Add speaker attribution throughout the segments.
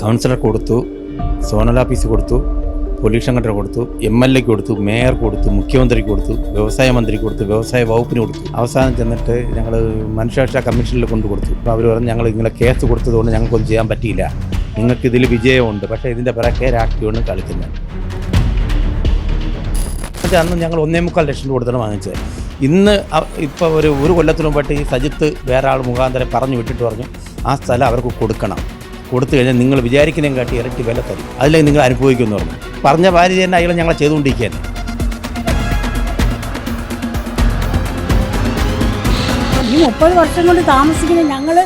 Speaker 1: Councillor കൊടുത്തു zonal office കൊടുത്തു pollution control കൊടുത്തു എം എൽ എക്ക് കൊടുത്തു മേയർ കൊടുത്തു മുഖ്യമന്ത്രിക്ക് കൊടുത്തു വ്യവസായ മന്ത്രിക്ക് കൊടുത്തു വ്യവസായ വകുപ്പിന് കൊടുത്തു. അവസാനം ചെന്നിട്ട് ഞങ്ങൾ മനുഷ്യാവകാശ കമ്മീഷനിൽ കൊണ്ടു കൊടുത്തു. അപ്പോൾ അവർ പറഞ്ഞു ഞങ്ങൾ ഇങ്ങനെ കേസ് കൊടുത്തതുകൊണ്ട് ഞങ്ങൾക്കൊന്നും ചെയ്യാൻ പറ്റിയില്ല. നിങ്ങൾക്ക് ഇതിൽ വിജയമുണ്ട്. പക്ഷേ ഇതിന്റെ പിറകെ രാഷ്ട്രീയമാണ് കളിക്കുന്നത്. എന്നിട്ട് അന്ന് ഞങ്ങൾ ഒന്നേ മുക്കാൽ ലക്ഷം കൊടുത്താണ് വാങ്ങിച്ചത്. ഇന്ന് ഇപ്പോൾ ഒരു ഒരു കൊല്ലത്തിന് മുമ്പായിട്ട് ഈ സജിത്ത് വേറെ ആൾ മുഖാന്തരം പറഞ്ഞു വിട്ടിട്ട് പറഞ്ഞു ആ സ്ഥലം അവർക്ക് കൊടുക്കണം. കൊടുത്തു കഴിഞ്ഞാൽ നിങ്ങൾ വിചാരിക്കുന്നതും കാട്ടി ഇരട്ടി വില തരും. അതിലേക്ക് നിങ്ങൾ അനുഭവിക്കുമെന്ന് പറഞ്ഞു. പറഞ്ഞ ഭാര്യ തന്നെ അയാളെ ഞങ്ങൾ ചെയ്തുകൊണ്ടിരിക്കുകയാണ്.
Speaker 2: ഈ മുപ്പത് വർഷം കൊണ്ട് താമസിക്കുന്ന ഞങ്ങൾ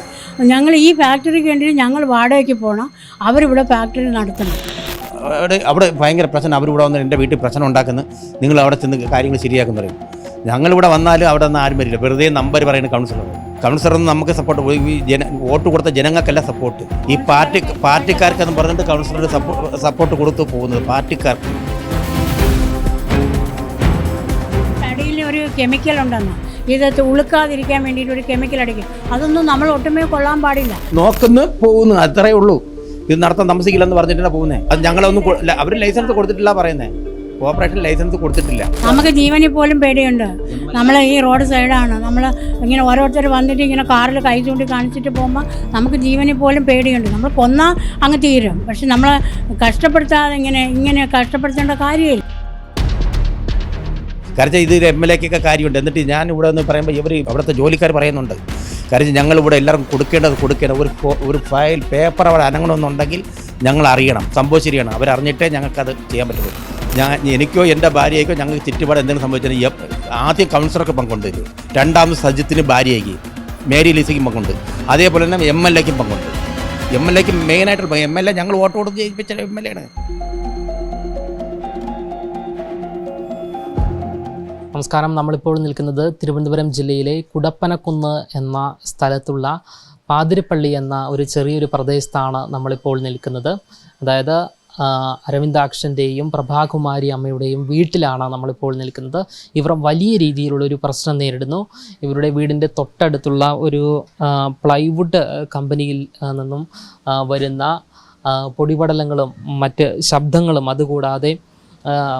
Speaker 2: ഞങ്ങൾ ഈ ഫാക്ടറിക്ക് വേണ്ടി ഞങ്ങൾ വാടകയ്ക്ക് പോകണം അവരിവിടെ ഫാക്ടറി നടത്തണം.
Speaker 1: അവിടെ അവിടെ ഭയങ്കര പ്രശ്നം. അവരിവിടെ വന്ന് എന്റെ വീട്ടിൽ പ്രശ്നം ഉണ്ടാക്കുന്നു. നിങ്ങൾ അവിടെ ചെന്ന് കാര്യങ്ങൾ ശരിയാക്കുന്നു പറയും. ഞങ്ങളിവിടെ വന്നാലും അവിടെ നിന്ന് ആരും വരില്ല. വെറുതെ നമ്പർ പറയുന്ന കൗൺസിലർ കൗൺസിലറൊന്നും നമുക്ക് സപ്പോർട്ട് ഈ ജന വോട്ട് കൊടുത്ത ജനങ്ങൾക്കല്ല സപ്പോർട്ട് ഈ പാർട്ടി പാർട്ടിക്കാർക്കെന്ന് പറഞ്ഞിട്ട് കൗൺസിലർ സപ്പോർട്ട് കൊടുത്തു പോകുന്നത് പാർട്ടിക്കാർക്ക്.
Speaker 2: അടിയിൽ ഒരു കെമിക്കൽ ഉണ്ടെന്ന്. ഇത് ഉളുക്കാതിരിക്കാൻ വേണ്ടിയിട്ട് ഒരു കെമിക്കൽ അടിക്കും. അതൊന്നും നമ്മൾ ഒട്ടുമേ കൊള്ളാൻ പാടില്ല.
Speaker 1: നോക്കുന്നു പോകുന്നു. അത്രേ ഉള്ളൂ. ഇത് നടത്താൻ താമസിക്കില്ലെന്ന് പറഞ്ഞിട്ടാണ് പോകുന്നത് അത് ഞങ്ങളൊന്നും അവർ ലൈസൻസ് കൊടുത്തിട്ടില്ല പറയുന്നത് കോർപ്പറേഷൻ ലൈസൻസ് കൊടുത്തിട്ടില്ല.
Speaker 2: നമുക്ക് ജീവനിൽ പോലും പേടിയുണ്ട്. നമ്മൾ ഈ റോഡ് സൈഡാണ്. നമ്മൾ ഇങ്ങനെ ഓരോരുത്തർ വന്നിട്ട് ഇങ്ങനെ കാറിൽ കൈ ചൂണ്ടി കാണിച്ചിട്ട് പോകുമ്പോൾ നമുക്ക് ജീവനിൽ പോലും പേടിയുണ്ട്. നമ്മൾ കൊന്നാൽ അങ്ങ് തീരും. പക്ഷെ നമ്മൾ കഷ്ടപ്പെടുത്താതെ ഇങ്ങനെ ഇങ്ങനെ കഷ്ടപ്പെടുത്തേണ്ട കാര്യമില്ല.
Speaker 1: കാരണം ഇത് എം എൽ എക്കൊക്കെ കാര്യമുണ്ട്. എന്നിട്ട് ഞാൻ ഇവിടെ നിന്ന് പറയുമ്പോൾ ഇവർ അവിടുത്തെ ജോലിക്കാർ പറയുന്നുണ്ട്. കാര്യം ഞങ്ങൾ ഇവിടെ എല്ലാവർക്കും കൊടുക്കേണ്ടത് കൊടുക്കേണ്ട ഒരു ഒരു ഫയൽ പേപ്പർ അവിടെ അനങ്ങണമെന്നുണ്ടെങ്കിൽ ഞങ്ങൾ അറിയണം. സംഭവം ശരിയാണ്. അവരറിഞ്ഞിട്ടേ ഞങ്ങൾക്കത് ചെയ്യാൻ പറ്റുള്ളൂ. ഞാൻ എനിക്കോ എന്റെ ഭാര്യയ്ക്കോ ഞങ്ങൾക്ക് ചുറ്റുപാട് എന്തെങ്കിലും സംഭവിച്ചാൽ ആദ്യം കൗൺസിലർക്ക് പങ്കുണ്ട്. രണ്ടാമത് സജിത്തിന് ഭാര്യയ്ക്ക് മേരി ലിസിക്കും പങ്കുണ്ട്. അതേപോലെ തന്നെ എം എൽ എക്കും പങ്കുണ്ട്. എം എൽ എക്ക് മെയിനായിട്ട് എം എൽ എ ഞങ്ങൾ വോട്ട് കൊടുത്ത് ജയിപ്പിച്ച എം എൽ എ ആണ്.
Speaker 3: നമസ്കാരം. നമ്മളിപ്പോൾ നിൽക്കുന്നത് തിരുവനന്തപുരം ജില്ലയിലെ കുടപ്പനക്കുന്ന് എന്ന സ്ഥലത്തുള്ള പാതിരിപ്പള്ളി എന്ന ഒരു ചെറിയൊരു പ്രദേശത്താണ് നമ്മളിപ്പോൾ നിൽക്കുന്നത്. അതായത് അരവിന്ദാക്ഷന്റെയും പ്രഭാകുമാരി അമ്മയുടെയും വീട്ടിലാണ് നമ്മളിപ്പോൾ നിൽക്കുന്നത്. ഇവർ വലിയ രീതിയിലുള്ള ഒരു പ്രശ്നം നേരിടുന്നു. ഇവരുടെ വീടിന്റെ തൊട്ടടുത്തുള്ള ഒരു പ്ലൈവുഡ് കമ്പനിയിൽ നിന്നും വരുന്ന പൊടിപടലങ്ങളും മറ്റ് ശബ്ദങ്ങളും അതുകൂടാതെ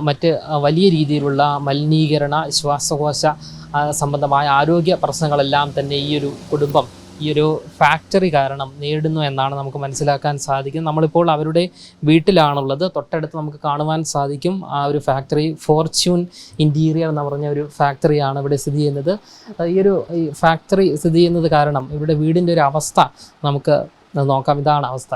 Speaker 3: മറ്റ് വലിയ രീതിയിലുള്ള മലിനീകരണ ശ്വാസകോശ സംബന്ധമായ ആരോഗ്യ പ്രശ്നങ്ങളെല്ലാം തന്നെ ഈ ഒരു കുടുംബം ഈ ഒരു ഫാക്ടറി കാരണം നേരിടുന്നു എന്നാണ് നമുക്ക് മനസ്സിലാക്കാൻ സാധിക്കും. നമ്മളിപ്പോൾ അവരുടെ വീട്ടിലാണുള്ളത്. തൊട്ടടുത്ത് നമുക്ക് കാണുവാൻ സാധിക്കും. ആ ഒരു ഫാക്ടറി ഫോർച്യൂൺ ഇന്റീരിയർ എന്ന് പറഞ്ഞ ഒരു ഫാക്ടറിയാണ് ഇവിടെ സ്ഥിതി ചെയ്യുന്നത്. ഈ ഒരു ഫാക്ടറി സ്ഥിതി ചെയ്യുന്നത് കാരണം ഇവിടെ വീടിന്റെ ഒരു അവസ്ഥ നമുക്ക് നോക്കാം. ഇതാണ് അവസ്ഥ.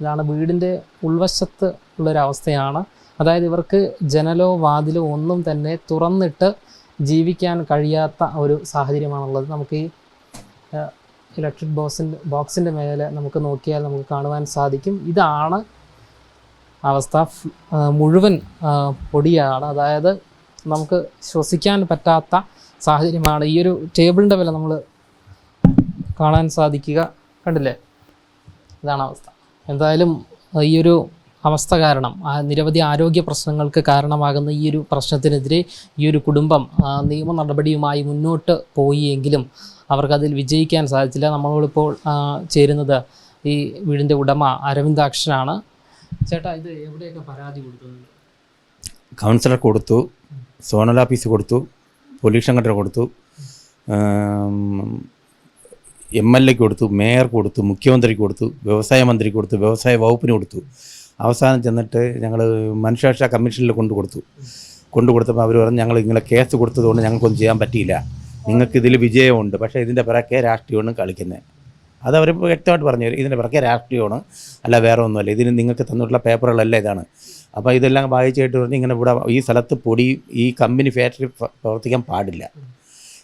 Speaker 3: ഇതാണ് വീടിന്റെ ഉൾവശത്ത് ഉള്ളൊരവസ്ഥയാണ് അതായത് ഇവർക്ക് ജനലോ വാതിലോ ഒന്നും തന്നെ തുറന്നിട്ട് ജീവിക്കാൻ കഴിയാത്ത ഒരു സാഹചര്യമാണുള്ളത്. നമുക്ക് ഈ ഇലക്ട്രിക് ബോക്സിന്റെ ബോക്സിന്റെ മേലെ നമുക്ക് നോക്കിയാൽ നമുക്ക് കാണുവാൻ സാധിക്കും. ഇതാണ് അവസ്ഥ. മുഴുവൻ പൊടിയാണ്. അതായത് നമുക്ക് ശ്വസിക്കാൻ പറ്റാത്ത സാഹചര്യമാണ്. ഈ ഒരു ടേബിളിന്റെ വില നമ്മൾ കാണാൻ സാധിക്കുക. കണ്ടില്ലേ? ഇതാണ് അവസ്ഥ. എന്തായാലും ഈ ഒരു അവസ്ഥ കാരണം നിരവധി ആരോഗ്യ പ്രശ്നങ്ങൾക്ക് കാരണമാകുന്ന ഈ ഒരു പ്രശ്നത്തിനെതിരെ ഈ ഒരു കുടുംബം നിയമ നടപടിയുമായി മുന്നോട്ട് പോയി എങ്കിലും അവർക്കതിൽ വിജയിക്കാൻ സാധിച്ചില്ല. നമ്മളോടിപ്പോൾ ആ, ചേരുന്നത് ഈ വീടിന്റെ ഉടമ അരവിന്ദാക്ഷനാണ്. ചേട്ടാ ഇത് എവിടെയൊക്കെ പരാതി കൊടുത്തത്
Speaker 1: കൗൺസിലർ കൊടുത്തു സോണൽ ഓഫീസ് കൊടുത്തു പൊല്യൂഷൻ കൺട്രോൾ കൊടുത്തു എം എൽ എക്ക് കൊടുത്തു മേയർ കൊടുത്തു മുഖ്യമന്ത്രിക്ക് കൊടുത്തു വ്യവസായ മന്ത്രിക്ക് കൊടുത്തു വ്യവസായ വകുപ്പിന് കൊടുത്തു. അവസാനം ചെന്നിട്ട് ഞങ്ങൾ മനുഷ്യാവകാശ കമ്മീഷനിൽ കൊണ്ടു കൊടുത്തു കൊണ്ടു കൊടുത്തപ്പോൾ അവർ പറഞ്ഞു ഞങ്ങൾ ഇങ്ങനെ കേസ് കൊടുത്തതുകൊണ്ട് ഞങ്ങൾക്കൊന്നും ചെയ്യാൻ പറ്റിയില്ല. നിങ്ങൾക്ക് ഇതിൽ വിജയമുണ്ട്. പക്ഷേ ഇതിന്റെ പിറക്കെ രാഷ്ട്രീയമാണ് കളിക്കുന്നത് അത് അവർ വ്യക്തമായിട്ട് പറഞ്ഞു. ഇതിന്റെ പിറക്കെ രാഷ്ട്രീയമാണ്. അല്ല വേറെ ഒന്നുമല്ല ഇതിന് നിങ്ങൾക്ക് തന്നിട്ടുള്ള പേപ്പറുകളല്ല ഇതാണ്. അപ്പോൾ ഇതെല്ലാം വായിച്ചായിട്ട് പറഞ്ഞ് ഇങ്ങനെ ഇവിടെ ഈ സ്ഥലത്ത് പൊടി ഈ കമ്പനി ഫാക്ടറി പ്രവർത്തിക്കാൻ പാടില്ല.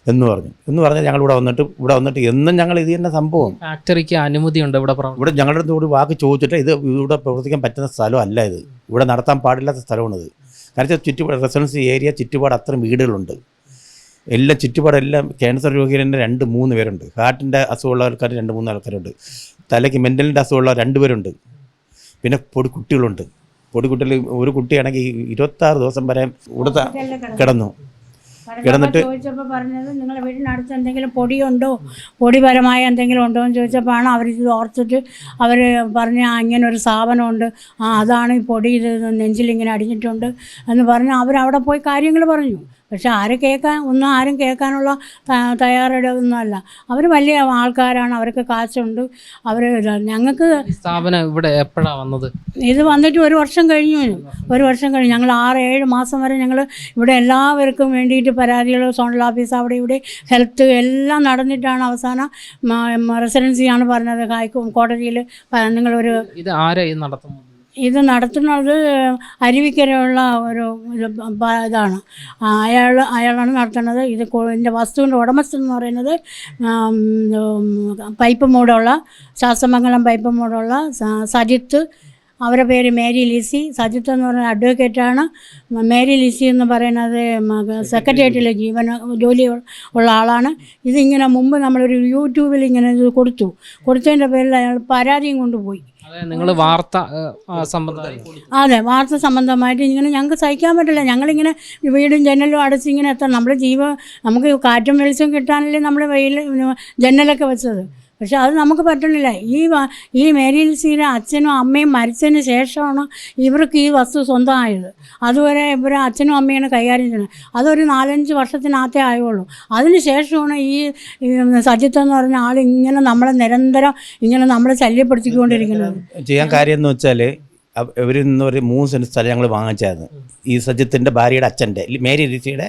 Speaker 1: എന്ന് പറഞ്ഞു. എന്ന് പറഞ്ഞാൽ ഞങ്ങൾ ഇവിടെ വന്നിട്ട് ഇവിടെ വന്നിട്ട് എന്നും ഞങ്ങൾ ഇത് തന്നെ സംഭവം.
Speaker 3: ഫാക്ടറിക്ക് അനുമതിയുണ്ട് ഇവിടെ
Speaker 1: ഇവിടെ ഞങ്ങളുടെ അടുത്ത് ഒരു വാക്ക് ചോദിച്ചിട്ട് ഇത് ഇവിടെ പ്രവർത്തിക്കാൻ പറ്റുന്ന സ്ഥലം അല്ല ഇത് ഇവിടെ നടത്താൻ പാടില്ലാത്ത സ്ഥലമാണിത് കാരണം ചുറ്റുപാട് റെസിഡൻസി ഏരിയ ചുറ്റുപാട് അത്രയും വീടുകളുണ്ട്. എല്ലാം ചുറ്റുപാടെല്ലാം ക്യാൻസർ രോഗികൾ തന്നെ രണ്ട് മൂന്ന് പേരുണ്ട്. ഹാർട്ടിന്റെ അസുഖമുള്ള ആൾക്കാർ രണ്ട് മൂന്ന് ആൾക്കാരുണ്ട്. തലയ്ക്ക് മെന്റലിന്റെ അസുഖമുള്ള രണ്ട് പേരുണ്ട്. പിന്നെ പൊടി കുട്ടികളുണ്ട്. പൊടി കുട്ടികൾ ഒരു കുട്ടിയാണെങ്കിൽ ഇരുപത്താറ് ദിവസം വരെ ഇവിടുത്തെ കിടന്നു. കിടന്നിട്ട്
Speaker 2: ചോദിച്ചപ്പോൾ പറഞ്ഞത് നിങ്ങളുടെ വീടിനടുത്ത് എന്തെങ്കിലും പൊടിയുണ്ടോ? പൊടിപരമായ എന്തെങ്കിലും ഉണ്ടോ? എന്ന് ചോദിച്ചപ്പോഴാണ് അവർ ഇത് ഓർത്തിട്ട് അവർ പറഞ്ഞ ഇങ്ങനെ ഒരു സ്ഥാപനമുണ്ട് ആ അതാണ് ഈ പൊടി ഇത് നെഞ്ചിലിങ്ങനെ അടിഞ്ഞിട്ടുണ്ട്. എന്ന് പറഞ്ഞ് അവരവിടെ പോയി കാര്യങ്ങൾ പറഞ്ഞു. പക്ഷെ ആര് കേൾക്കാൻ ഒന്നും ആരും കേൾക്കാനുള്ള തയ്യാറെടുക്കുന്നതല്ല അവർ വലിയ ആൾക്കാരാണ് അവർക്ക് കാശുണ്ട്. അവർ ഞങ്ങൾക്ക്
Speaker 3: സ്ഥാപനം ഇവിടെ എപ്പോഴാണ് വന്നത്?
Speaker 2: ഇത് വന്നിട്ട് ഒരു വർഷം കഴിഞ്ഞു. ഒരു വർഷം കഴിഞ്ഞു. ഞങ്ങൾ ആറ് ഏഴ് മാസം വരെ ഞങ്ങൾ ഇവിടെ എല്ലാവർക്കും വേണ്ടിയിട്ട് പരാതികൾ സോണൽ ഓഫീസ് അവിടെ ഇവിടെ ഹെൽത്ത് എല്ലാം നടന്നിട്ടാണ് അവസാനം റെസിഡൻസിയാണ് പറഞ്ഞത്. കോടതിയിൽ നിങ്ങളൊരു
Speaker 3: ഇത് ആരായി നടത്തുന്നത്?
Speaker 2: ഇത് നടത്തുന്നത് അരുവിക്കരയുള്ള ഒരു ഇതാണ്. അയാൾ അയാളാണ് നടത്തുന്നത്. ഇത് എന്റെ വസ്തുവിന്റെ ഉടമസ്ഥൻ എന്ന് പറയുന്നത് പൈപ്പ് മൂടുള്ള ശാസ്തമംഗലം പൈപ്പ് മൂടുള്ള സജിത്ത്. അവരുടെ പേര് മേരി ലിസി. സജിത്ത് എന്ന് പറയുന്ന അഡ്വക്കേറ്റാണ്. മേരി ലിസി എന്ന് പറയുന്നത് സെക്രട്ടേറിയറ്റിലെ ജീവന ജോലി ഉള്ള ആളാണ്. ഇതിങ്ങനെ മുമ്പ് നമ്മളൊരു യൂട്യൂബിൽ ഇങ്ങനെ ഇത് കൊടുത്തു. കൊടുത്തതിന്റെ പേരിൽ അയാൾ പരാതിയും കൊണ്ടുപോയി.
Speaker 3: നിങ്ങൾ വാർത്ത
Speaker 2: അതെ വാർത്ത സംബന്ധമായിട്ട് ഇങ്ങനെ ഞങ്ങൾക്ക് സഹിക്കാൻ പറ്റില്ല. ഞങ്ങളിങ്ങനെ വീടും ജനലും അടച്ച് ഇങ്ങനെ എത്താൻ നമ്മൾ ജീവ നമുക്ക് കാറ്റും വെളിച്ചവും കിട്ടാനല്ലേ നമ്മൾ വെയിൽ ജനലൊക്കെ വെച്ചത്. പക്ഷെ അത് നമുക്ക് പറ്റണില്ല. ഈ ഈ മേരിയിൽ സീര അച്ഛനും അമ്മയും മരിച്ചതിന് ശേഷമാണ് ഇവർക്ക് ഈ വസ്തു സ്വന്തമായത്. അതുവരെ ഇവർ അച്ഛനും അമ്മയാണ് കൈകാര്യം ചെയ്യുന്നത്. അതൊരു നാലഞ്ച് വർഷത്തിനകത്തേ ആയുള്ളൂ. അതിന് ശേഷമാണ് ഈ സജിത്വം എന്ന് പറഞ്ഞ ആൾ ഇങ്ങനെ നമ്മളെ നിരന്തരം ഇങ്ങനെ നമ്മളെ ശല്യപ്പെടുത്തിക്കൊണ്ടിരിക്കുന്നത്.
Speaker 1: ചെയ്യാൻ കാര്യം എന്ന് വെച്ചാൽ ഇവർ നിന്ന് ഒരു മൂന്ന് സെന്റ് സ്ഥലം ഞങ്ങൾ വാങ്ങിച്ചായിരുന്നു. ഈ സജിത്തിന്റെ ഭാര്യയുടെ അച്ഛന്റെ മേരി ഋഷിയുടെ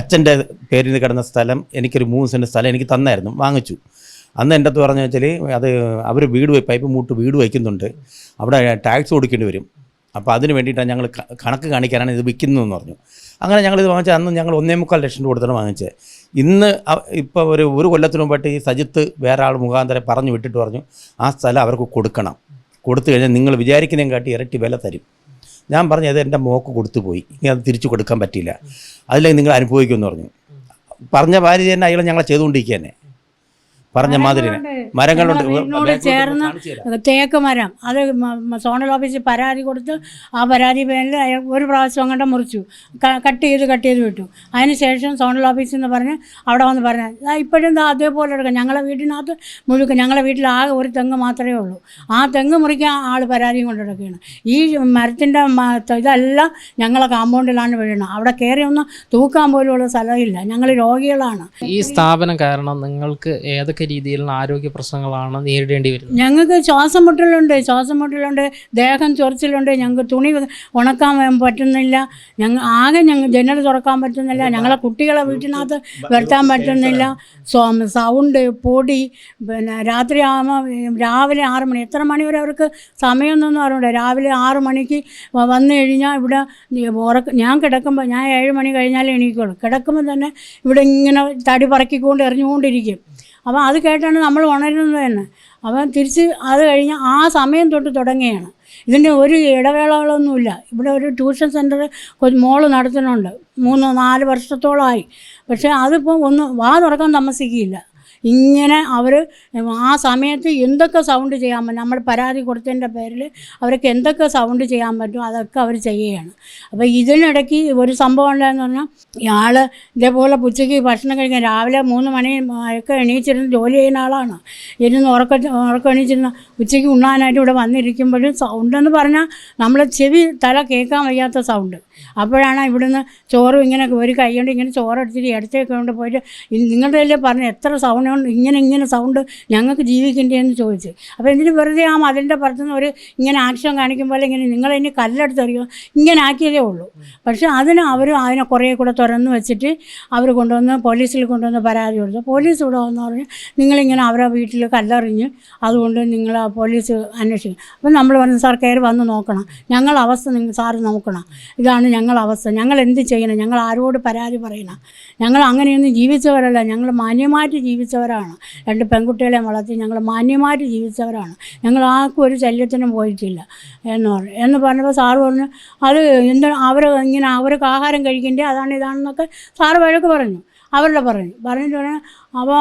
Speaker 1: അച്ഛന്റെ പേരിൽ കിടന്ന സ്ഥലം എനിക്കൊരു മൂന്ന് സെന്റ് സ്ഥലം എനിക്ക് തന്നായിരുന്നു. വാങ്ങിച്ചു. അന്ന് എന്റെ അടുത്ത് പറഞ്ഞു വെച്ചാൽ അത് അവർ വീട് പൈപ്പ് മൂട്ട് വീട് വയ്ക്കുന്നുണ്ട്. അവിടെ ടാക്സ് കൊടുക്കേണ്ടി വരും. അപ്പോൾ അതിന് വേണ്ടിയിട്ടാണ് ഞങ്ങൾ കണക്ക് കാണിക്കാനാണ് ഇത് വിൽക്കുന്നതെന്ന് പറഞ്ഞു. അങ്ങനെ ഞങ്ങളിത് വാങ്ങിച്ച അന്ന് ഞങ്ങൾ ഒന്നേ മുക്കാൽ ലക്ഷം രൂപ കൊടുത്താണ് വാങ്ങിച്ചത് ഇന്ന് ഇപ്പോൾ ഒരു ഒരു കൊല്ലത്തിന് മുമ്പായിട്ട് ഈ സജിത്ത് വേറെ ആൾ മുഖാന്തരം പറഞ്ഞു വിട്ടിട്ട് പറഞ്ഞു ആ സ്ഥലം അവർക്ക് കൊടുക്കണം. കൊടുത്തു കഴിഞ്ഞാൽ നിങ്ങൾ വിചാരിക്കുന്നതിനെ കാട്ടി ഇരട്ടി വില തരും. ഞാൻ പറഞ്ഞു അത് എന്റെ മോക്ക് കൊടുത്തു പോയി. ഇനി അത് തിരിച്ചു കൊടുക്കാൻ പറ്റില്ല അതിലേക്ക് നിങ്ങൾ അനുഭവിക്കുമെന്ന് പറഞ്ഞു. പറഞ്ഞ ഭാര്യ തന്നെ അയാളെ ഞങ്ങളെ ചെയ്തുകൊണ്ടിരിക്കുക തന്നെ പറഞ്ഞ മാതിരി മരങ്ങളുണ്ട്.
Speaker 2: വീടിനോട് ചേർന്ന് തേക്ക് മരം. അത് സോണൽ ഓഫീസിൽ പരാതി കൊടുത്ത് ആ പരാതി പേരിൽ അയാൾ ഒരു പ്രാവശ്യം അങ്ങോട്ട് മുറിച്ചു. കട്ട് ചെയ്ത് കട്ട് ചെയ്ത് വിട്ടു. അതിന് ശേഷം സോണൽ ഓഫീസിൽ നിന്ന് പറഞ്ഞ് അവിടെ വന്ന് പറഞ്ഞാൽ "ദാ ഇപ്പോഴും ദാ അതേപോലെ എടുക്കാം. ഞങ്ങളെ വീട്ടിനകത്ത് മുഴുക്ക ഞങ്ങളെ വീട്ടിൽ ആകെ ഒരു തെങ്ങ് മാത്രമേ ഉള്ളൂ. ആ തെങ്ങ് മുറിക്കാൻ ആൾ പരാതിയും കൊണ്ട് കിടക്കുകയാണ് ഈ മരത്തിന്റെ ഇതെല്ലാം ഞങ്ങളെ കാമ്പൗണ്ടിലാണ് വീഴുന്നത് അവിടെ കയറി ഒന്ന് തൂക്കാൻ പോലുള്ള സ്ഥലമില്ല. ഞങ്ങൾ രോഗികളാണ്.
Speaker 3: ഈ സ്ഥാപനം കാരണം നിങ്ങൾക്ക് ഏതൊക്കെ രീതിയിലുള്ള ആരോഗ്യ പ്രശ്നങ്ങളാണ് നേരിടേണ്ടി വരുന്നത്?
Speaker 2: ഞങ്ങൾക്ക് ശ്വാസം മുട്ടലുണ്ട്. ശ്വാസം മുട്ടലുണ്ട്. ദേഹം ചൊറിച്ചിലുണ്ട്. ഞങ്ങൾക്ക് തുണി ഉണക്കാൻ പറ്റുന്നില്ല. ഞങ്ങൾ ആകെ ഞങ്ങൾ ജനൽ തുറക്കാൻ പറ്റുന്നില്ല. ഞങ്ങളെ കുട്ടികളെ വീട്ടിനകത്ത് വരുത്താൻ പറ്റുന്നില്ല. സൗണ്ട് പൊടി പിന്നെ രാത്രി ആകുമ്പോൾ രാവിലെ ആറ് മണി എത്ര മണി വരെ അവർക്ക് സമയമൊന്നും അറിയണ്ട രാവിലെ ആറ് മണിക്ക് വന്നു കഴിഞ്ഞാൽ ഇവിടെ ഉറക്ക ഞാൻ കിടക്കുമ്പോൾ ഞാൻ ഏഴ് മണി കഴിഞ്ഞാലേ എണീക്കുള്ളൂ. കിടക്കുമ്പോൾ തന്നെ ഇവിടെ ഇങ്ങനെ തടി പറക്കിക്കൊണ്ട് എറിഞ്ഞുകൊണ്ടിരിക്കും. അപ്പോൾ അത് കേട്ടാണ് നമ്മൾ ഉണരുന്നത് തന്നെ. അപ്പം തിരിച്ച് അത് കഴിഞ്ഞ് ആ സമയം തൊട്ട് തുടങ്ങിയാണ് ഇതിന്റെ ഒരു ഇടവേളകളൊന്നുമില്ല. ഇവിടെ ഒരു ട്യൂഷൻ സെന്റർ മോൾ നടത്തുന്നുണ്ട്. മൂന്ന് നാല് വർഷത്തോളമായി. പക്ഷേ അതിപ്പോൾ ഒന്ന് വാ തുറക്കാൻ താമസിക്കില്ല ഇങ്ങനെ അവർ ആ സമയത്ത് എന്തൊക്കെ സൗണ്ട് ചെയ്യാൻ പറ്റും? നമ്മൾ പരാതി കൊടുത്തതിന്റെ പേരിൽ അവർക്ക് എന്തൊക്കെ സൗണ്ട് ചെയ്യാൻ പറ്റും? അതൊക്കെ അവർ ചെയ്യുകയാണ്. അപ്പോൾ ഇതിനിടയ്ക്ക് ഒരു സംഭവം ഉണ്ടായെന്ന് പറഞ്ഞാൽ ഇയാൾ ഇതേപോലെ ഉച്ചയ്ക്ക് ഭക്ഷണം കഴിക്കാൻ രാവിലെ മൂന്ന് മണി ഒക്കെ എണീച്ചിരുന്ന് ജോലി ചെയ്യുന്ന ആളാണ്. ഇരുന്ന് ഉറക്ക ഉറക്കം എണീച്ചിരുന്ന ഉച്ചയ്ക്ക് ഉണ്ണാനായിട്ട് ഇവിടെ വന്നിരിക്കുമ്പോഴും സൗണ്ടെന്ന് പറഞ്ഞാൽ നമ്മൾ ചെവി തല കേൾക്കാൻ വയ്യാത്ത സൗണ്ട് അപ്പോഴാണ് ഇവിടുന്ന് ചോറും ഇങ്ങനെ ഒരു കൈ കൊണ്ട് ഇങ്ങനെ ചോറെടുത്തിട്ട് ഇടത്തേക്ക് കൊണ്ട് പോയിട്ട് "ഇ- നിങ്ങളുടെ അല്ലേ പറഞ്ഞു എത്ര സൗണ്ട് കൊണ്ട് ഇങ്ങനെ ഇങ്ങനെ സൗണ്ട് ഞങ്ങൾക്ക് ജീവിക്കേണ്ടതെന്ന് ചോദിച്ചു. അപ്പോൾ എന്തിന് വെറുതെ ആ മതിലിന്റെ പുറത്തുനിന്ന് ഒരു ഇങ്ങനെ ആക്ഷൻ കാണിക്കുമ്പോൾ ഇങ്ങനെ നിങ്ങളതിന് കല്ലെടുത്തറിയോ ഇങ്ങനെ ആക്കിയതേ ഉള്ളൂ. പക്ഷേ അതിന് അവർ അതിനെ കുറേ കൂടെ തുറന്നു വെച്ചിട്ട് അവർ കൊണ്ടുവന്ന് പോലീസിൽ കൊണ്ടുവന്ന് പരാതി കൊടുത്തു. പോലീസ് ഇവിടെ വന്നു പറഞ്ഞു നിങ്ങളിങ്ങനെ അവരെ വീട്ടിൽ കല്ലെറിഞ്ഞ് അതുകൊണ്ട് നിങ്ങൾ പോലീസ് അന്വേഷിക്കും അപ്പം നമ്മൾ പറഞ്ഞു സാർ കയറി വന്ന് നോക്കണം. ഞങ്ങൾ അവസ്ഥ നിങ്ങൾ സാർ നോക്കണം. ഇതാണ് ഞങ്ങളുടെ അവസ്ഥ ഞങ്ങൾ എന്ത് ചെയ്യണം ഞങ്ങൾ ആരോട് പരാതി പറയണം. ഞങ്ങൾ അങ്ങനെയൊന്നും ജീവിച്ചവരല്ല ഞങ്ങൾ മാന്യമായിട്ട് ജീവിച്ചവരാണ്. രണ്ട് പെൺകുട്ടികളെ വളർത്തി ഞങ്ങൾ മാന്യമായിട്ട് ജീവിച്ചവരാണ്. ഞങ്ങൾ ആർക്കും ഒരു ശല്യത്തിനും പോയിട്ടില്ല എന്ന് പറഞ്ഞു എന്ന് പറഞ്ഞപ്പോൾ സാറ് പറഞ്ഞു അത് എന്താണ് അവർ ഇങ്ങനെ അവർക്ക് ആഹാരം കഴിക്കേണ്ടേ അതാണ് ഇതാണെന്നൊക്കെ സാറ് വഴക്ക് പറഞ്ഞു. അവരുടെ പറഞ്ഞു. പറഞ്ഞിട്ട് പറഞ്ഞു അപ്പോൾ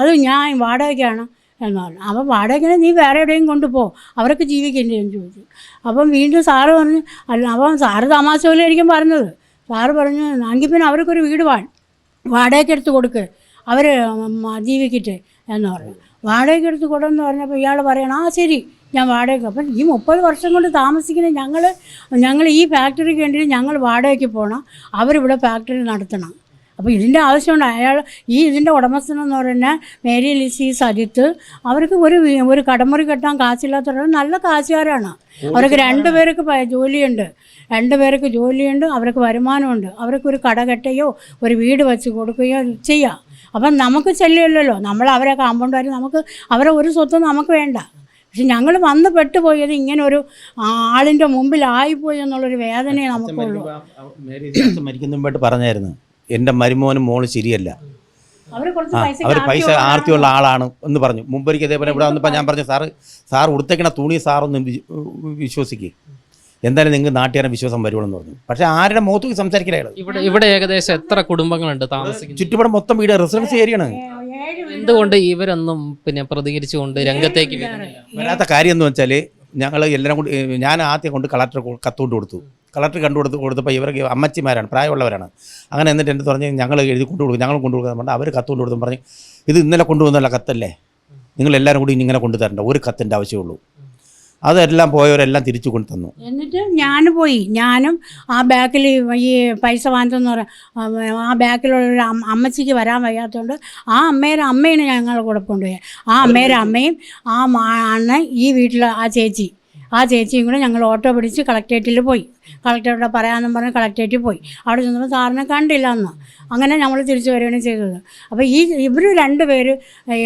Speaker 2: അത് ഞാൻ വാടകയ്ക്കാണ്. എന്ന് പറഞ്ഞു. അപ്പം വാടകയ്ക്ക് നീ വേറെ എവിടെയും കൊണ്ടുപോ അവരൊക്കെ ജീവിക്കേണ്ടി എന്ന് ചോദിച്ചു. അപ്പം വീണ്ടും സാറ് പറഞ്ഞു അല്ല അപ്പം സാറ് തമാശ പോലെയായിരിക്കും പറഞ്ഞത്. സാറ് പറഞ്ഞു എങ്കിൽ പിന്നെ അവർക്കൊരു വീട് വാ വാടകയ്ക്ക് എടുത്ത് കൊടുക്ക്. അവർ ജീവിക്കട്ടെ എന്ന് പറഞ്ഞു. വാടകയ്ക്ക് എടുത്ത് കൊടുന്ന് പറഞ്ഞപ്പോൾ ഇയാൾ പറയണം ആ ശരി ഞാൻ വാടകയ്ക്ക്. അപ്പം ഈ മുപ്പത് വർഷം കൊണ്ട് താമസിക്കുന്ന ഞങ്ങൾ ഞങ്ങൾ ഈ ഫാക്ടറിക്ക് വേണ്ടി ഞങ്ങൾ വാടകയ്ക്ക് പോകണം അവരിവിടെ ഫാക്ടറി നടത്തണം. അപ്പോൾ ഇതിന്റെ ആവശ്യമുണ്ട്. അയാൾ ഈ ഇതിന്റെ ഉടമസ്ഥനെന്ന് എന്ന് പറയുന്നത് മേരി ലിസി സജിത്ത് അവർക്ക് ഒരു ഒരു കടമുറി കെട്ടാൻ കാശില്ലാത്തവരാണ് നല്ല കാശുകാരാണ്. അവർക്ക് രണ്ട് പേർക്ക് ജോലിയുണ്ട്. രണ്ട് പേർക്ക് ജോലിയുണ്ട് അവർക്ക് വരുമാനമുണ്ട്. അവർക്ക് ഒരു കട കെട്ടുകയോ ഒരു വീട് വെച്ച് കൊടുക്കുകയോ ചെയ്യാം. അപ്പം നമുക്ക് ശല്യമില്ലല്ലോ. നമ്മൾ അവരെ കാമ്പൗണ്ട് വരും നമുക്ക് അവരെ ഒരു സ്വത്തും നമുക്ക് വേണ്ട. പക്ഷെ ഞങ്ങൾ വന്ന് പെട്ടുപോയത് ഇങ്ങനെ ഒരു ആളിന്റെ മുമ്പിലായിപ്പോയി എന്നുള്ളൊരു വേദനയെ നമുക്കുള്ളൂ.
Speaker 1: മേരി ജോൺസൺ മരിക്കുന്ന മുമ്പായിട്ട് പറഞ്ഞായിരുന്നു. എന്റെ മരുമോനും മോൾ ശരിയല്ല.
Speaker 2: അവർ കുറച്ച് പൈസ
Speaker 1: അവർ പൈസ ആർത്തിയുള്ള ആളാണ്? എന്ന് പറഞ്ഞു. മുമ്പൊരിക്കും ഇതേപോലെ ഇവിടെ വന്നപ്പോൾ ഞാൻ പറഞ്ഞു സാറ് സാർ ഉടുത്തേക്കണ തുണി സാറൊന്ന് വിശ്വസിക്കുക എന്തായാലും നിങ്ങൾക്ക് നാട്ടുകാരൻ വിശ്വാസം വരുള്ളൂ എന്ന് പറഞ്ഞു. പക്ഷേ ആരുടെ മുഖത്ത് സംസാരിക്കില്ല അയാൾ
Speaker 3: ഇവിടെ ഇവിടെ ഏകദേശം എത്ര കുടുംബങ്ങളുണ്ട് താമസിക്കുന്നത്?
Speaker 1: ചുറ്റുപാട് മൊത്തം വീട് റെസിഡൻസ് ഏരിയയാണ്
Speaker 3: എന്തുകൊണ്ട് ഇവരൊന്നും പിന്നെ പ്രതികരിച്ചുകൊണ്ട് രംഗത്തേക്ക് വരുന്നില്ല?
Speaker 1: വരാത്ത കാര്യം എന്ന് വെച്ചാൽ ഞങ്ങൾ എല്ലാവരും കൂടി ഞാൻ ആദ്യം കൊണ്ട് കളക്ടർ കത്തുകൊണ്ട് കൊടുത്തു. കളക്ടർ കണ്ടു കൊടുത്ത് കൊടുത്തപ്പോൾ ഇവർക്ക് അമ്മച്ചിമാരാണ് പ്രായമുള്ളവരാണ്. അങ്ങനെ എന്നിട്ട് എന്റെ പറഞ്ഞ് ഞങ്ങൾ എഴുതി കൊണ്ടു കൊടുക്കും ഞങ്ങൾ കൊണ്ടു കൊടുക്കാൻ പറഞ്ഞാൽ അവർ കത്തുകൊണ്ട് കൊടുത്തു പറഞ്ഞ് ഇത് ഇന്നലെ കൊണ്ടുവന്നുള്ള കത്തല്ലേ? നിങ്ങൾ എല്ലാവരും കൂടി ഇങ്ങനെ കൊണ്ടു തരണ്ട ഒരു കത്തിന്റെ ആവശ്യമുള്ളൂ അതെല്ലാം പോയവരെല്ലാം തിരിച്ചു കൊണ്ടു തന്നു.
Speaker 2: എന്നിട്ട് ഞാൻ പോയി. ഞാനും ആ ബാക്കിൽ ഈ പൈസ വാങ്ങിച്ചെന്ന് പറയാം ആ ബാക്കിലുള്ള അമ്മച്ചിക്ക് വരാൻ വയ്യാത്തതുകൊണ്ട് ആ അമ്മയുടെ അമ്മയാണ് ഞങ്ങൾ കൂടെ കൊണ്ടുപോയി. ആ അമ്മയുടെ അമ്മയും ആ അണ്ണൻ ഈ വീട്ടിലെ ആ ചേച്ചി. ആ ചേച്ചിയും കൂടെ ഞങ്ങൾ ഓട്ടോ പിടിച്ച് കളക്ട്രേറ്റിൽ പോയി. കളക്ടറോട് പറയാമെന്നും പറഞ്ഞ് കളക്ട്രേറ്റിൽ പോയി. അവിടെ ചെന്നപ്പോൾ സാറിനെ കണ്ടില്ല എന്ന് അങ്ങനെ നമ്മൾ തിരിച്ചു വരികയാണ് ചെയ്തത്. അപ്പോൾ ഈ ഇവർ രണ്ടുപേര്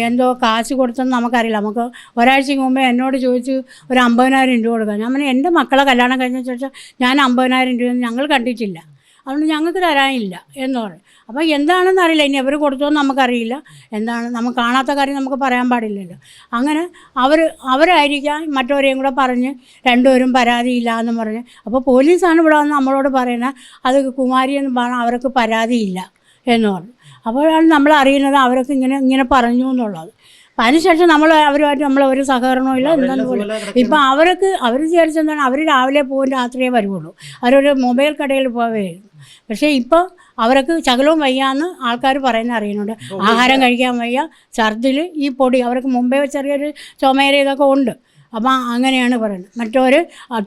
Speaker 2: എന്തോ കാശ് കൊടുത്തെന്ന് നമുക്കറിയില്ല. നമുക്ക് ഒരാഴ്ചയ്ക്ക് മുമ്പേ എന്നോട് ചോദിച്ച് ഒരു അമ്പതിനായിരം രൂപ കൊടുക്കാം ഞാൻ പറഞ്ഞു എന്റെ മക്കളെ കല്യാണം കഴിഞ്ഞ ശേഷം ഞാൻ അമ്പതിനായിരം രൂപ ഞങ്ങൾ കണ്ടിട്ടില്ല. അതുകൊണ്ട് ഞങ്ങൾക്ക് തരാനില്ല എന്ന് പറയും അപ്പോൾ എന്താണെന്ന് അറിയില്ല. ഇനി അവർ കൊടുത്തോന്ന് നമുക്കറിയില്ല. എന്താണ് നമുക്ക് കാണാത്ത കാര്യം നമുക്ക് പറയാൻ പാടില്ലല്ലോ. അങ്ങനെ അവർ അവരായിരിക്കാം മറ്റവരെയും കൂടെ പറഞ്ഞ് രണ്ടുപേരും പരാതിയില്ല എന്ന് പറഞ്ഞ്. അപ്പോൾ പോലീസാണ് ഇവിടെ വന്ന് നമ്മളോട് പറയുന്നത് അത് കുമാരി എന്ന് പറഞ്ഞാൽ അവർക്ക് പരാതിയില്ല എന്ന് പറഞ്ഞു. അപ്പോഴാണ് നമ്മൾ അറിയുന്നത് അവരൊക്കെ ഇങ്ങനെ ഇങ്ങനെ പറഞ്ഞു എന്നുള്ളത്. അപ്പം അതിനുശേഷം നമ്മൾ അവരുമായിട്ട് നമ്മൾ ഒരു സഹകരണവും ഇല്ല എന്താണെന്ന് പോലും ഇപ്പം അവർക്ക് അവർ വിചാരിച്ചെന്താണ് അവർ രാവിലെ പോകും രാത്രിയേ വരുള്ളൂ അവരൊരു മൊബൈൽ കടയിൽ പോവുകയായിരുന്നു പക്ഷേ ഇപ്പോൾ അവർക്ക് ശകലവും വയ്യാന്ന് ആൾക്കാർ പറയുന്ന അറിയുന്നുണ്ട്. ആഹാരം കഴിക്കാൻ വയ്യ. ഛർദിൽ ഈ പൊടി അവർക്ക് മുമ്പേ ചെറിയൊരു ചുമയര ഇതൊക്കെ ഉണ്ട്. അപ്പം അങ്ങനെയാണ് പറയുന്നത്. മറ്റവർ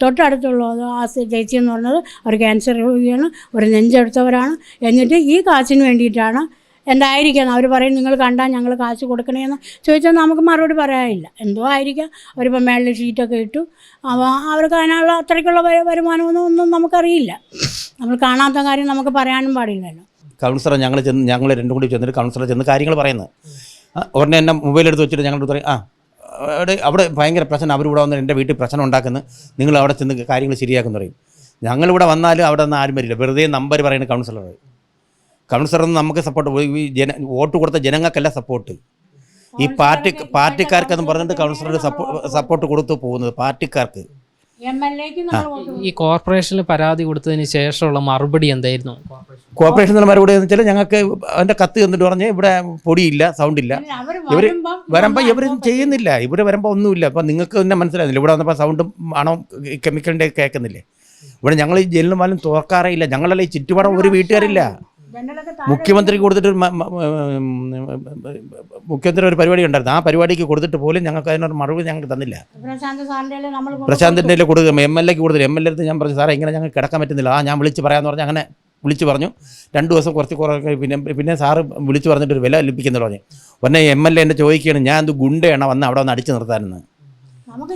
Speaker 2: തൊട്ടടുത്തുള്ളത് ആ ചേച്ചി എന്ന് പറഞ്ഞത് അവർ ക്യാൻസർ രോഗിയാണ്. ഒരു നെഞ്ചെടുത്തവരാണ്. എന്നിട്ട് ഈ കാശിന് വേണ്ടിയിട്ടാണ് എന്തായിരിക്കാം അവർ പറയും നിങ്ങൾ കണ്ടാൽ ഞങ്ങൾ കാശ് കൊടുക്കണേന്ന്. ചോദിച്ചാൽ നമുക്ക് മറുപടി പറയാനില്ല. എന്തോ ആയിരിക്കാം. അവരിപ്പോൾ മേളിൽ ഷീറ്റൊക്കെ ഇട്ടു. അപ്പോൾ അവർക്ക് അതിനുള്ള അത്രയ്ക്കുള്ള വരുമാനമൊന്നും ഒന്നും നമുക്കറിയില്ല. നമ്മൾ കാണാത്ത കാര്യം നമുക്ക് പറയാനും പാടില്ലല്ലോ.
Speaker 1: കൗൺസിലർ ഞങ്ങൾ ചെന്ന് ഞങ്ങൾ രണ്ടും കൂടി ചെന്നിട്ട് കൗൺസിലർ ചെന്ന് കാര്യങ്ങൾ പറയുന്നത്. ഉടനെ എന്നെ മൊബൈൽ എടുത്ത് വെച്ചിട്ട് ഞങ്ങളോട് പറയും ആ അവിടെ അവിടെ ഭയങ്കര പ്രശ്നം. അവരിവിടെ വന്ന് എന്റെ വീട്ടിൽ പ്രശ്നം ഉണ്ടാക്കുന്നു. നിങ്ങൾ അവിടെ ചെന്ന് കാര്യങ്ങൾ ശരിയാക്കുന്നു പറയും. ഞങ്ങളിവിടെ വന്നാലും അവിടെ നിന്ന് ആരും വരില്ല. വെറുതെ നമ്പർ പറയുന്ന കൗൺസിലർ കൗൺസിലർ നമുക്ക് സപ്പോർട്ട് ഈ ജന വോട്ട് കൊടുത്ത ജനങ്ങൾക്കല്ല സപ്പോർട്ട് ഈ പാർട്ടി പാർട്ടിക്കാർക്കെന്ന് പറഞ്ഞിട്ട് കൗൺസിലർ സപ്പോർട്ട് കൊടുത്തു പോകുന്നത് പാർട്ടിക്കാർക്ക്.
Speaker 3: ഈ കോർപ്പറേഷനിൽ പരാതി കൊടുത്തതിന് ശേഷമുള്ള മറുപടി എന്തായിരുന്നു?
Speaker 1: കോർപ്പറേഷൻ മറുപടി എന്ന് വെച്ചാൽ ഞങ്ങൾക്ക് അവന്റെ കത്ത് എന്നിട്ട് പറഞ്ഞ് ഇവിടെ പൊടിയില്ല സൗണ്ട്
Speaker 2: ഇല്ല
Speaker 1: ഇവർ
Speaker 2: വരുമ്പോ
Speaker 1: വരുമ്പോൾ ഇവർ ചെയ്യുന്നില്ല. ഇവർ വരുമ്പോൾ ഒന്നുമില്ല. അപ്പം നിങ്ങൾക്ക് തന്നെ മനസ്സിലായില്ല ഇവിടെ വന്നപ്പോൾ സൗണ്ടും ആണോ കെമിക്കലിന്റെ കേൾക്കുന്നില്ലേ? ഇവിടെ ഞങ്ങൾ ഈ ജനലും പാലും തുറക്കാറേ ഇല്ല. ഞങ്ങളല്ല ഈ ചുറ്റുപാടും ഒരു വീട്ടുകാരില്ല.
Speaker 2: ജനലൊക്കെ
Speaker 1: മുഖ്യമന്ത്രി കൊടുത്തിട്ട് മുഖ്യമന്ത്രി ഒരു പരിപാടി ഉണ്ടായിരുന്നു. ആ പരിപാടിക്ക് കൊടുത്തിട്ട് പോലും ഞങ്ങൾക്ക് അതിനൊരു മറുപടി ഞങ്ങൾക്ക് തന്നില്ല. പ്രശാന്തിന്റെ കയ്യിൽ കൊടുക്കും എം എൽ എക്ക് കൊടുത്തില്ല. എം എൽ എ ഞാൻ പറഞ്ഞു സാറേ ഇങ്ങനെ ഞങ്ങൾക്ക് കിടക്കാൻ പറ്റുന്നില്ല. ആ ഞാൻ വിളിച്ച് പറയാമെന്ന് പറഞ്ഞ് അങ്ങനെ വിളിച്ച് പറഞ്ഞു. രണ്ട് ദിവസം കുറച്ച് കുറേ പിന്നെ പിന്നെ സാറ് വിളിച്ച് പറഞ്ഞിട്ട് ഒരു വില ലഭിക്കുന്നുള്ളൂ പറഞ്ഞു. ഉടനെ എം എൽ എ എന്നെ ചോദിക്കുകയാണ് ഞാൻ എന്ത് ഗുണ്ടയാണ് വന്ന് അവിടെ വന്ന് അടിച്ചു നിർത്താനെന്ന്?
Speaker 2: നമുക്ക്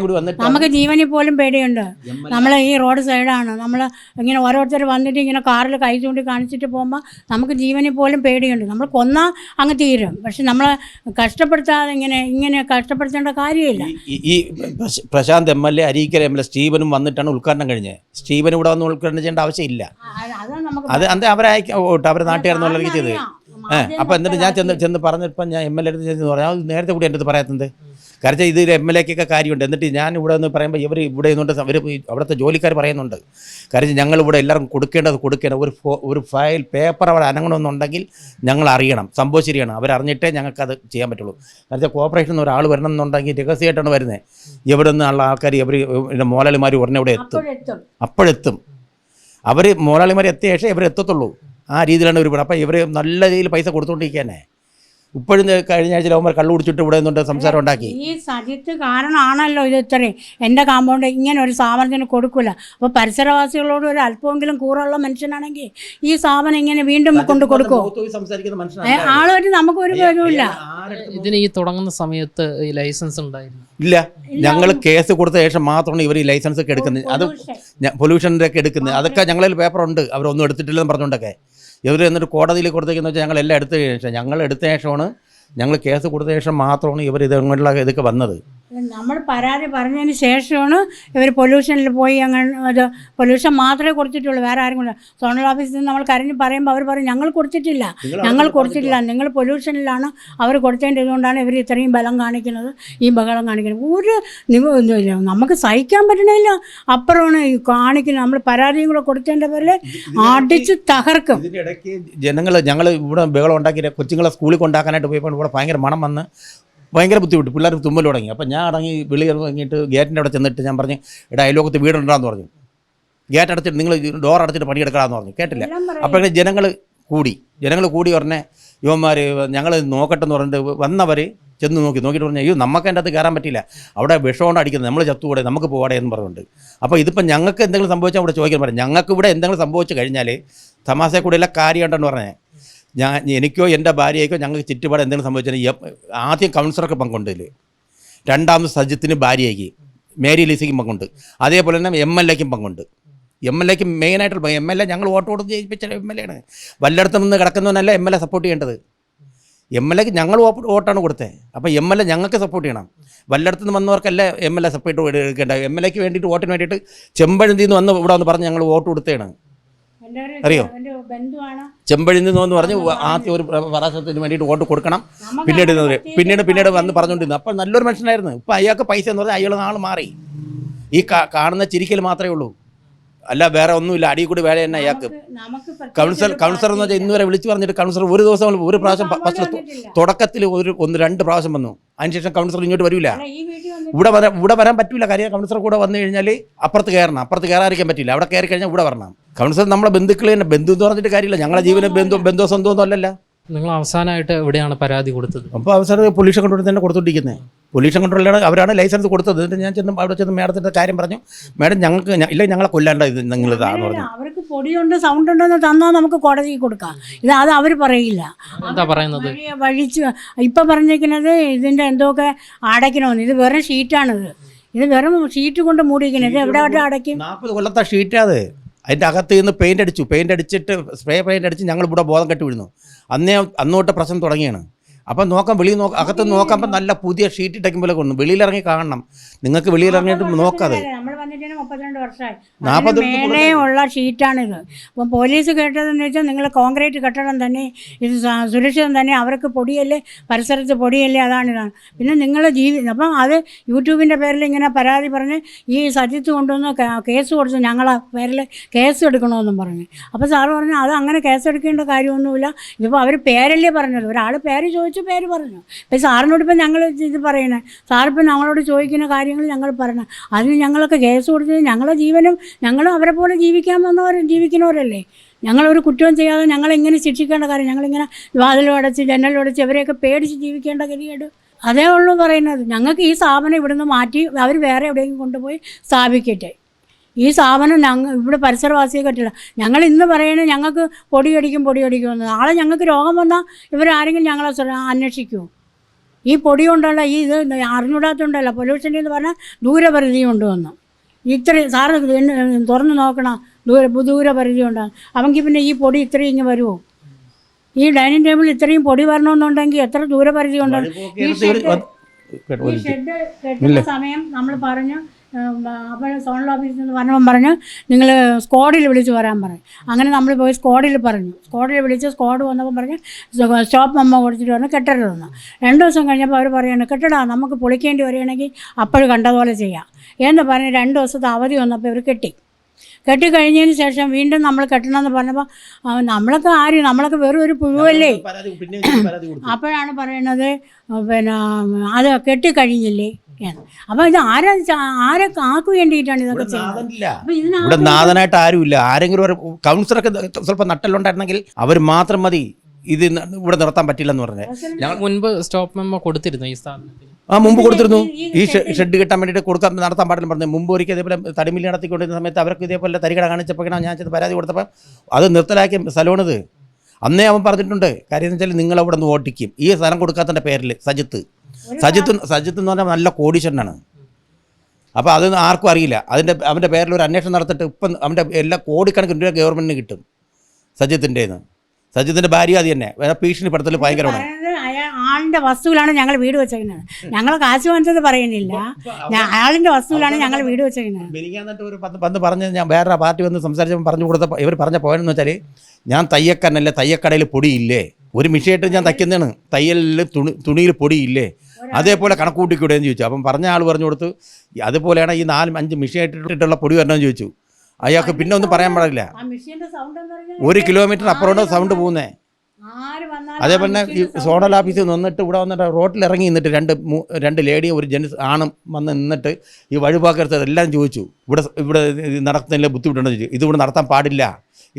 Speaker 1: കൂടി വന്നിട്ട്?
Speaker 2: ജീവനിൽ പോലും പേടിയുണ്ട്. നമ്മൾ ഈ റോഡ് സൈഡാണ്. നമ്മൾ ഇങ്ങനെ ഓരോരുത്തർ വന്നിട്ട് ഇങ്ങനെ കാറിൽ കൈ ചൂണ്ടി കാണിച്ചിട്ട് പോകുമ്പോൾ നമുക്ക് ജീവനിൽ പോലും പേടിയുണ്ട്. നമ്മൾ കൊന്നാൽ അങ്ങ് തീരും. പക്ഷെ നമ്മളെ കഷ്ടപ്പെടുത്താതെ ഇങ്ങനെ ഇങ്ങനെ കഷ്ടപ്പെടുത്തേണ്ട കാര്യമില്ല.
Speaker 1: ഈ- Prashanth M L A Areekkara M L A സ്റ്റീവനും വന്നിട്ടാണ് ഉദ്ഘാടനം കഴിഞ്ഞത്. സ്റ്റീവൻ ഇവിടെ വന്ന് ഉദ്ഘാടനം ചെയ്യേണ്ട ആവശ്യമില്ല.
Speaker 2: അത്
Speaker 1: അത് അവരായിട്ട് അവരെ അയക്കാം അവരെ നാട്ടുകാരെന്നുള്ള ചെയ്ത്
Speaker 2: അറിയാം.
Speaker 1: ഏഹ് അപ്പം എന്നിട്ട് ഞാൻ ചെന്ന് ചെന്ന് പറഞ്ഞപ്പോൾ ഞാൻ എം എൽ എ അടുത്ത് ചെന്ന് പറഞ്ഞു. നേരത്തെ കൂടി എന്റെ അടുത്ത് പറയാത്തത് കാരണം ഇത് എം എൽ എക്കൊക്കെ കാര്യമുണ്ട്. എന്നിട്ട് ഞാൻ ഇവിടെ നിന്ന് പറയുമ്പോൾ ഇവർ ഇവിടെ നിന്നുകൊണ്ട് അവർ അവിടുത്തെ ജോലിക്കാർ പറയുന്നുണ്ട്. കാര്യം ഞങ്ങൾ ഇവിടെ എല്ലാവരും കൊടുക്കേണ്ടത് കൊടുക്കേണ്ട ഒരു ഫോ ഒരു ഫയൽ പേപ്പർ അവിടെ അനങ്ങണമെന്നുണ്ടെങ്കിൽ ഞങ്ങൾ അറിയണം. സംഭവം ശരിയാണ്. അവരറിഞ്ഞിട്ടേ ഞങ്ങൾക്കത് ചെയ്യാൻ പറ്റുള്ളൂ. കാരണം കോപ്പറേഷൻ നിന്ന് ഒരാൾ വരണം എന്നുണ്ടെങ്കിൽ രഹസ്യമായിട്ടാണ് വരുന്നത് ഇവിടെ നിന്നുള്ള ആൾക്കാർ ഇവർ മോലാളിമാർ ഉടനെ ഇവിടെ എത്തും.
Speaker 2: അപ്പോഴെത്തും.
Speaker 1: അവർ മോലാളിമാർ എത്തിയ ശേഷം ഇവർ എത്തത്തുള്ളൂ. ആ രീതിയിലാണ് ഇവർ അപ്പോൾ ഇവർ നല്ല രീതിയിൽ പൈസ കൊടുത്തുകൊണ്ടിരിക്കുകയാണ് ഇപ്പോഴും കഴിഞ്ഞ ആഴ്ച അവന്മാർ കള്ളു കുടിച്ചിട്ട് ഇവിടെ നിന്നുണ്ട് സംസാരം ഉണ്ടാക്കി.
Speaker 2: ഈ സജിത്ത് കാരണമാണല്ലോ ഇത് ഇത്രയും. എന്റെ കാമ്പൗണ്ട് ഇങ്ങനെ ഒരു സ്ഥാപനത്തിന് കൊടുക്കില്ല അപ്പോൾ പരിസരവാസികളോട് ഒരു അല്പമെങ്കിലും കൂറുള്ള മനുഷ്യനാണെങ്കിൽ ഈ സ്ഥാപനം ഇങ്ങനെ വീണ്ടും കൊണ്ട് കൊടുക്കും ആളൊരു നമുക്ക് ഒരു പേരുമില്ല
Speaker 3: ഇതിന് ഈ തുടങ്ങുന്ന സമയത്ത് ഈ ലൈസൻസ് ഉണ്ടായിരുന്നു?
Speaker 1: ഇല്ല. ഞങ്ങൾ കേസ് കൊടുത്ത ശേഷം മാത്രമാണ് ഇവർ ഈ ലൈസൻസ് ഒക്കെ എടുക്കുന്നത്. അത് പൊല്യൂഷന്റെ ഒക്കെ എടുക്കുന്നത്. അതൊക്കെ ഞങ്ങളിൽ പേപ്പറുണ്ട്. അവരൊന്നും എടുത്തിട്ടില്ലെന്ന് പറഞ്ഞുകൊണ്ടൊക്കെ. ഇവർ എന്നിട്ട് കോടതിയിൽ കൊടുത്തേക്കെന്ന് വെച്ചാൽ ഞങ്ങളെല്ലാം എടുത്ത ശേഷം ഞങ്ങൾ എടുത്ത ശേഷമാണ് ഞങ്ങൾ കേസ് കൊടുത്ത ശേഷം മാത്രമാണ് ഇവർ ഇതങ്ങോട്ടുള്ള ഇതൊക്കെ വന്നത്.
Speaker 2: നമ്മൾ പരാതി പറഞ്ഞതിന് ശേഷമാണ് ഇവർ പൊല്യൂഷനിൽ പോയി അങ്ങനെ അത് പൊല്യൂഷൻ മാത്രമേ കൊടുത്തിട്ടുള്ളൂ വേറെ ആരും കൂടെ സോണൽ ഓഫീസിൽ നിന്ന് നമ്മൾ കരഞ്ഞ് പറയുമ്പോൾ അവർ പറയും ഞങ്ങൾ കൊടുത്തിട്ടില്ല ഞങ്ങൾ കൊടുത്തിട്ടില്ല നിങ്ങൾ പൊല്യൂഷനിലാണ് അവർ കൊടുത്തതിന്റെ ഇതുകൊണ്ടാണ് ഇവർ ഇത്രയും ബലം കാണിക്കുന്നത് ഈ ബഹളം കാണിക്കുന്നത്. ഒരു ഇല്ല നമുക്ക് സഹിക്കാൻ പറ്റണില്ല. അപ്പുറമാണ് ഈ കാണിക്കുന്നത് നമ്മൾ പരാതിയും കൂടെ കൊടുത്തതിന്റെ പേരിൽ അടിച്ച് തകർക്കും.
Speaker 1: ഇതിന്റെ ഇടയ്ക്ക് ജനങ്ങൾ ഞങ്ങൾ ഇവിടെ ബഹളം ഉണ്ടാക്കിയിട്ട് കൊച്ചുങ്ങളെ സ്കൂളിൽ കൊണ്ടാക്കാനായിട്ട് പോയപ്പോൾ ഇവിടെ ഭയങ്കര മണം വന്ന് ഭയങ്കര ബുദ്ധിമുട്ട്. പിള്ളേർ തുമ്മൽ തുടങ്ങി. അപ്പം ഞാൻ അടങ്ങി വിളി ഇറങ്ങിയിട്ട് ഗേറ്റിന്റെ അവിടെ ചെന്നിട്ട് ഞാൻ പറഞ്ഞു ഇവിടെ അയലോകത്ത് വീടുണ്ടാന്ന് പറഞ്ഞു. ഗേറ്റ് അടച്ചിട്ട് നിങ്ങൾ ഡോർ അടച്ചിട്ട് പണിയെടുക്കാമെന്ന് പറഞ്ഞു. കേട്ടില്ല. അപ്പോഴേ ജനങ്ങൾ കൂടി. ജനങ്ങൾ കൂടി പറഞ്ഞേ യുവന്മാർ ഞങ്ങൾ നോക്കട്ടെ എന്ന് പറഞ്ഞിട്ട് വന്നവർ ചെന്ന് നോക്കി. നോക്കിയിട്ട് പറഞ്ഞു അയ്യോ നമുക്ക് അതിന്റെ അകത്ത് കയറാൻ പറ്റില്ല അവിടെ വിഷമുകൊണ്ട് അടിക്കുന്നത്. നമ്മൾ ചത്തുകൂടെ നമുക്ക് പോവാടെ എന്ന് പറഞ്ഞുണ്ട് അപ്പോൾ ഇതിപ്പോൾ ഞങ്ങൾക്ക് എന്തെങ്കിലും സംഭവിച്ചാൽ അവിടെ ചോദിക്കാൻ പറഞ്ഞു ഞങ്ങൾക്ക് ഇവിടെ എന്തെങ്കിലും സംഭവിച്ചു കഴിഞ്ഞാൽ തമാശ കൂടെയുള്ള കാര്യമുണ്ടെന്ന് പറഞ്ഞേ ഞാൻ എനിക്കോ എന്റെ ഭാര്യയ്ക്കോ ഞങ്ങൾക്ക് ചുറ്റുപാട് എന്തെങ്കിലും സംഭവിച്ചാൽ ആദ്യം കൗൺസിലർക്ക് പങ്കുണ്ട് ഇതിൽ രണ്ടാമത് സജിത്തിന് ഭാര്യയ്ക്ക് മേരി ലിസിക്കും പങ്കുണ്ട്. അതേപോലെ തന്നെ എം എൽ എക്കും പങ്കുണ്ട്. എം എൽ എക്ക് മെയിനായിട്ടുള്ള എം എൽ എ ഞങ്ങൾ വോട്ട് കൊടുത്ത് ജയിപ്പിച്ച എം എൽ എ ആണ് വല്ലയിടത്തും നിന്ന് കിടക്കുന്നവനല്ല എം എൽ എ സപ്പോർട്ട് ചെയ്യേണ്ടത്. എം എൽ എക്ക് ഞങ്ങൾ വോട്ട് വോട്ടാണ് കൊടുത്തത് അപ്പോൾ എം എൽ എ ഞങ്ങൾക്ക് സപ്പോർട്ട് ചെയ്യണം. വല്ലയിടത്തു നിന്ന് വന്നവർക്കല്ല എം എൽ എ സപ്പോർട്ട് എടുക്കേണ്ടത്? എം എൽ എക്ക് വേണ്ടിയിട്ട് വോട്ടിന് വേണ്ടിയിട്ട് ചെമ്പഴന്തിന്ന് വന്ന് ഇവിടെ വന്ന് പറഞ്ഞ് ഞങ്ങൾ വോട്ട് കൊടുത്തതാണ് അറിയോ? ചെമ്പഴിന്ന് നിന്ന് പറഞ്ഞ് ആദ്യം ഒരു പ്രാശത്തിന് വേണ്ടിയിട്ട് വോട്ട് കൊടുക്കണം. പിന്നീട് പിന്നീട് പിന്നീട് വന്ന് പറഞ്ഞുകൊണ്ടിരുന്നു അപ്പോൾ നല്ലൊരു മനുഷ്യനായിരുന്നു. ഇപ്പം അയാൾക്ക് പൈസ എന്ന് പറഞ്ഞാൽ അയാൾ നാൾ മാറി. ഈ കാണുന്ന ചിരിക്കൽ മാത്രമേ ഉള്ളൂ. അല്ല വേറെ ഒന്നുമില്ല. അടി കൂടി വേറെ തന്നെ അയാൾക്ക്. കൗൺസിലർ കൗൺസിലർ എന്ന് വെച്ചാൽ ഇന്ന് വരെ വിളിച്ചു പറഞ്ഞിട്ട് കൗൺസിലർ ഒരു ദിവസം ഒരു പ്രാവശ്യം ഫസ്റ്റ്. തുടക്കത്തിൽ ഒരു ഒന്ന് രണ്ട് പ്രാവശ്യം വന്നു. അതിനുശേഷം കൗൺസിലർ ഇങ്ങോട്ട് വരില്ല ഇവിടെ വരാൻ ഇവിടെ വരാൻ പറ്റില്ല കാര്യം കൗൺസിലർ കൂടെ വന്നു കഴിഞ്ഞാൽ അപ്പുറത്ത് കയറണം. അപ്പുറത്ത് കയറാതിരിക്കാൻ പറ്റില്ല അവിടെ കയറി കഴിഞ്ഞാൽ ഇവിടെ വരണം. കൗൺസിലർ നമ്മളെ ബന്ധുക്കൾ തന്നെ. ബന്ധു എന്ന് പറഞ്ഞിട്ട് കാര്യമില്ല. ഞങ്ങളുടെ ജീവനും ബന്ധു ബന്ധു സ്വന്തം ഒന്നും അല്ലല്ല.
Speaker 3: നിങ്ങൾ അവസാനമായിട്ട് എവിടെയാണ് പരാതി കൊടുത്തത്?
Speaker 1: അപ്പോൾ അവസാനം പൊല്യൂഷൻ കൺട്രോളിൽ തന്നെ കൊടുത്തോണ്ടിരിക്കുന്നത് പൊല്യൂഷൻ കൺട്രോളിലാണ് അവരാണ് ലൈസൻസ് കൊടുത്തത്. എന്നിട്ട് ഞാൻ ചെന്ന് അവിടെ ചെന്ന് മേഡത്തിന്റെ കാര്യം പറഞ്ഞു. മേഡം ഞങ്ങൾക്ക് ഇല്ല ഞങ്ങളെ കൊല്ലാണ്ട ഇത് നിങ്ങൾ ഇതാന്ന് പറഞ്ഞു.
Speaker 2: അവർക്ക് പൊടിയുണ്ട് സൗണ്ട് ഉണ്ടെന്ന് തന്നാൽ നമുക്ക് കോടതിയിൽ കൊടുക്കാം. ഇത് അത് അവർ പറയില്ല.
Speaker 3: എന്താ പറയുന്നത്?
Speaker 2: വഴി വഴിച്ച് ഇപ്പം പറഞ്ഞിരിക്കുന്നത് ഇതിന്റെ എന്തൊക്കെ അടയ്ക്കണമെന്ന്. ഇത് വെറും ഷീറ്റാണിത് ഇത് വെറും ഷീറ്റ് കൊണ്ട് മൂടിയിരിക്കുന്നത്. എവിടെ അവിടെ അടയ്ക്കും?
Speaker 1: നാൽപ്പത് കൊല്ലത്തെ ഷീറ്റാ അത് അതിന്റെ അകത്ത് നിന്ന് പെയിന്റ് അടിച്ചു. പെയിന്റ് അടിച്ചിട്ട് സ്പ്രേ പെയിന്റ് അടിച്ച് ഞങ്ങൾ ഇവിടെ ബോധം കെട്ടി വീഴുന്നു അന്നേ അന്നോട്ട് പ്രശ്നം തുടങ്ങിയാണ്. അപ്പം നോക്കാം വെളിയിൽ നോ അകത്ത് നോക്കുമ്പോൾ നല്ല പുതിയ ഷീറ്റ് ഇട്ടയ്ക്കും പോലെ കൊണ്ടു വെളിയിലിറങ്ങി കാണണം. നിങ്ങൾക്ക് വെളിയിലിറങ്ങിയിട്ട് നോക്കാതെ.
Speaker 2: വന്നിട്ട് മുപ്പത്തിരണ്ട് വർഷമായി.
Speaker 1: നാൽപ്പത്
Speaker 2: അതിന് മേലെ ഉള്ള ഷീറ്റാണിത്. അപ്പം പോലീസ് കേട്ടതെന്ന് വെച്ചാൽ നിങ്ങൾ കോൺക്രീറ്റ് കെട്ടിടം തന്നെ ഇത് സുരക്ഷിതം തന്നെ അവർക്ക് പൊടിയല്ലേ പരിസരത്ത് പൊടിയല്ലേ അതാണ് ഇതാണ്. പിന്നെ നിങ്ങൾ ജീവി അപ്പം അത് യൂട്യൂബിന്റെ പേരിൽ ഇങ്ങനെ പരാതി പറഞ്ഞ് ഈ സജിത്ത് കൊണ്ടുവന്ന് കേസ് കൊടുത്ത് ഞങ്ങളെ പേരിൽ കേസ് എടുക്കണമെന്നും പറഞ്ഞു. അപ്പോൾ സാറ് പറഞ്ഞു അത് അങ്ങനെ കേസ് എടുക്കേണ്ട കാര്യമൊന്നുമില്ല. ഇതിപ്പോൾ അവർ പേരല്ലേ പറഞ്ഞത്. ഒരാൾ പേര് ചോദിച്ചു പേര് പറഞ്ഞു. ഇപ്പം സാറിനോട് ഇപ്പം ഞങ്ങൾ ഇത് പറയണേ. സാറിപ്പം ഞങ്ങളോട് ചോദിക്കുന്ന കാര്യങ്ങൾ ഞങ്ങൾ പറഞ്ഞു അതിന് ഞങ്ങളൊക്കെ കേസ് കൊടുത്ത് ഞങ്ങളുടെ ജീവനും ഞങ്ങളും അവരെ പോലെ ജീവിക്കാൻ വന്നവർ ജീവിക്കുന്നവരല്ലേ? ഞങ്ങളൊരു കുറ്റവും ചെയ്യാതെ ഞങ്ങളെങ്ങനെ ശിക്ഷിക്കേണ്ട കാര്യം? ഞങ്ങളിങ്ങനെ വാതിലും അടച്ച് ജനലും അടച്ച് ഇവരെയൊക്കെ പേടിച്ച് ജീവിക്കേണ്ട ഗതികേട്. അതേ ഉള്ളൂ പറയുന്നത്. ഞങ്ങൾക്ക് ഈ സ്ഥാപനം ഇവിടുന്ന് മാറ്റി അവർ വേറെ എവിടെയെങ്കിലും കൊണ്ടുപോയി സ്ഥാപിക്കട്ടെ. ഈ സ്ഥാപനം ഞങ്ങൾ ഇവിടെ പരിസരവാസിയെ പറ്റില്ല ഞങ്ങൾ ഇന്ന് പറയുന്നത് ഞങ്ങൾക്ക് പൊടിയടിക്കും പൊടിയടിക്കുമെന്ന് നാളെ ഞങ്ങൾക്ക് രോഗം വന്നാൽ ഇവരാരെങ്കിലും ഞങ്ങളെ അന്വേഷിക്കും. ഈ പൊടി കൊണ്ടുള്ള ഈ ഇത് അറിഞ്ഞൂടാത്തതുകൊണ്ടല്ല പൊല്യൂഷൻ എന്ന് പറഞ്ഞാൽ ദൂരപരിധി കൊണ്ടുവന്നു ഇത്രയും സാറ് തുറന്ന് നോക്കണം. ദൂര പരിധി ഉണ്ടാകും അവങ്കിൽ പിന്നെ ഈ പൊടി ഇത്രയും ഇങ്ങ് വരുമോ ഈ ഡൈനിങ് ടേബിളിൽ ഇത്രയും പൊടി വരണമെന്നുണ്ടെങ്കിൽ എത്ര ദൂരപരിധി ഉണ്ടാകും ഈ ഷെഡ് കെട്ടുന്ന സമയം നമ്മൾ പറഞ്ഞു അപ്പോൾ സോണൽ ഓഫീസിൽ നിന്ന് പറഞ്ഞവൻ പറഞ്ഞു നിങ്ങൾ സ്ക്വാഡിൽ വിളിച്ച് വരാൻ പറഞ്ഞു അങ്ങനെ നമ്മൾ പോയി സ്ക്വാഡിൽ പറഞ്ഞു. സ്ക്വാഡിൽ വിളിച്ച് സ്ക്വാഡ് വന്നപ്പോൾ പറഞ്ഞ് സ്റ്റോപ്പ് അമ്മ കൊടുത്തിട്ട് പറഞ്ഞു കെട്ടരുതെന്ന് രണ്ട് ദിവസം കഴിഞ്ഞപ്പോൾ അവർ പറയുകയാണ് കെട്ടിടാ നമുക്ക് പൊളിക്കേണ്ടി വരികയാണെങ്കിൽ അപ്പോഴും കണ്ടതുപോലെ ചെയ്യാം. എന്ന് പറഞ്ഞ് രണ്ട് ദിവസത്തെ അവധി വന്നപ്പോൾ ഇവർ കെട്ടി. കെട്ടിക്കഴിഞ്ഞതിന് ശേഷം വീണ്ടും നമ്മൾ കെട്ടണമെന്ന് പറഞ്ഞപ്പോൾ നമ്മളൊക്കെ ആര്? നമ്മളൊക്കെ വെറും ഒരു പുഴുവല്ലേ? അപ്പോഴാണ് പറയണത് പിന്നെ അത് കെട്ടിക്കഴിഞ്ഞില്ലേ അപ്പോൾ ഇത് ആരാ ആരെ ആക്കു വേണ്ടിയിട്ടാണ് ഇതൊക്കെ ചെയ്യുന്നത്?
Speaker 1: ഇല്ല നാഥനായിട്ട് ആരുമില്ല. ആരെങ്കിലും ഒരു കൗൺസിലറൊക്കെ സ്വല്പം നട്ടലുണ്ടായിരുന്നെങ്കിൽ അവർ മാത്രം മതി. ഇത് ഇവിടെ നിർത്താൻ പറ്റില്ലെന്ന് പറഞ്ഞത് ഞങ്ങൾ
Speaker 3: മുൻപ് സ്റ്റോപ്പ് മെമ്മോ കൊടുത്തിരുന്നു ഈ സ്ഥാപനത്തിന്.
Speaker 1: ആ മുമ്പ് കൊടുത്തിരുന്നു. ഈ ഷെഡ് കിട്ടാൻ വേണ്ടിയിട്ട് കൊടുക്കാൻ നടത്താൻ പാടില്ല പറഞ്ഞു. മുമ്പ് ഒരിക്കൽ ഇതേപോലെ തടിമില്ല നടത്തിക്കൊണ്ടിരുന്ന സമയത്ത് അവർക്ക് ഇതേപോലെ തരികട കാണിച്ചപ്പോഴാണ് ഞാൻ ചെന്ന് പരാതി കൊടുത്തപ്പോൾ അത് നിർത്തലാക്കിയ സ്ഥലമാണിത്. അന്നേ അവൻ പറഞ്ഞിട്ടുണ്ട് കാര്യം എന്ന് വെച്ചാൽ നിങ്ങൾ അവിടെ നിന്ന് ഓട്ടിക്കും ഈ സ്ഥലം കൊടുക്കാത്തതിന്റെ പേരിൽ സജിത്ത്. സജിത്ത് സജിത്ത് എന്ന് പറഞ്ഞാൽ നല്ല കോടീശ്വരനാണ്. അപ്പോൾ അത് ആർക്കും അറിയില്ല. അതിന്റെ അവന്റെ പേരിൽ ഒരു അന്വേഷണം നടത്തിയിട്ട് ഇപ്പം അവന്റെ എല്ലാ കോടിക്കണക്കിന് രൂപ ഗവൺമെന്റിന് കിട്ടും സജിത്തിന്റെന്ന് സജിത്തിന്റെ ഭാര്യ അത് തന്നെ. വേറെ ഭീഷണിപ്പെടുത്തൽ ഭയങ്കരമാണ്.
Speaker 2: ആളിന്റെ വസ്തുവിലാണ് ഞങ്ങൾ വീട് വെച്ചേക്കുന്നത്. ഞങ്ങൾ കാശ് വാങ്ങിച്ചത് പറയുന്നില്ല. അയാളിന്റെ ആളിന്റെ വസ്തുവിലാണ് ഞങ്ങൾ വീട് വെച്ചേക്കുന്നത്.
Speaker 1: ഒരു പത്ത് പത്ത് പറഞ്ഞ് ഞാൻ വേറെ പാർട്ടി വന്ന് സംസാരിച്ചപ്പോൾ പറഞ്ഞു കൊടുത്ത ഇവർ പറഞ്ഞ പോയെന്ന് വെച്ചാൽ ഞാൻ തയ്യക്കാരനല്ലേ തയ്യക്കടയിൽ പൊടിയില്ലേ? ഒരു മിഷയായിട്ട് ഞാൻ തയ്ക്കുന്നതാണ്. തയ്യലിൽ തുണി തുണിയിൽ പൊടിയില്ലേ? അതേപോലെ കണക്ക് കൂട്ടിക്കൂടെയെന്ന് ചോദിച്ചു. അപ്പം പറഞ്ഞ ആൾ പറഞ്ഞു കൊടുത്തു "ഈ അതുപോലെയാണ് ഈ നാല് അഞ്ച് മിഷയായിട്ടിട്ടുള്ള പൊടി വരണമെന്ന് ചോദിച്ചു. അയാൾക്ക് പിന്നെ ഒന്നും പറയാൻ പാടില്ല. ഒരു കിലോമീറ്റർ അപ്പുറോട്ട് സൗണ്ട് പോകുന്നേ. അതേപോലെ തന്നെ ഈ സോണൽ ഓഫീസിൽ നിന്നിട്ട് ഇവിടെ വന്നിട്ട് റോട്ടിൽ ഇറങ്ങി നിന്നിട്ട് രണ്ട് രണ്ട് ലേഡിയും ഒരു ജെൻസ് ആണും വന്ന് നിന്നിട്ട് ഈ വഴിപാക്കരുത് എല്ലാം ചോദിച്ചു. ഇവിടെ ഇവിടെ നടത്തുന്നതിൽ ബുദ്ധിമുട്ടുണ്ടോ ചോദിച്ചു. ഇത് ഇവിടെ നടത്താൻ പാടില്ല.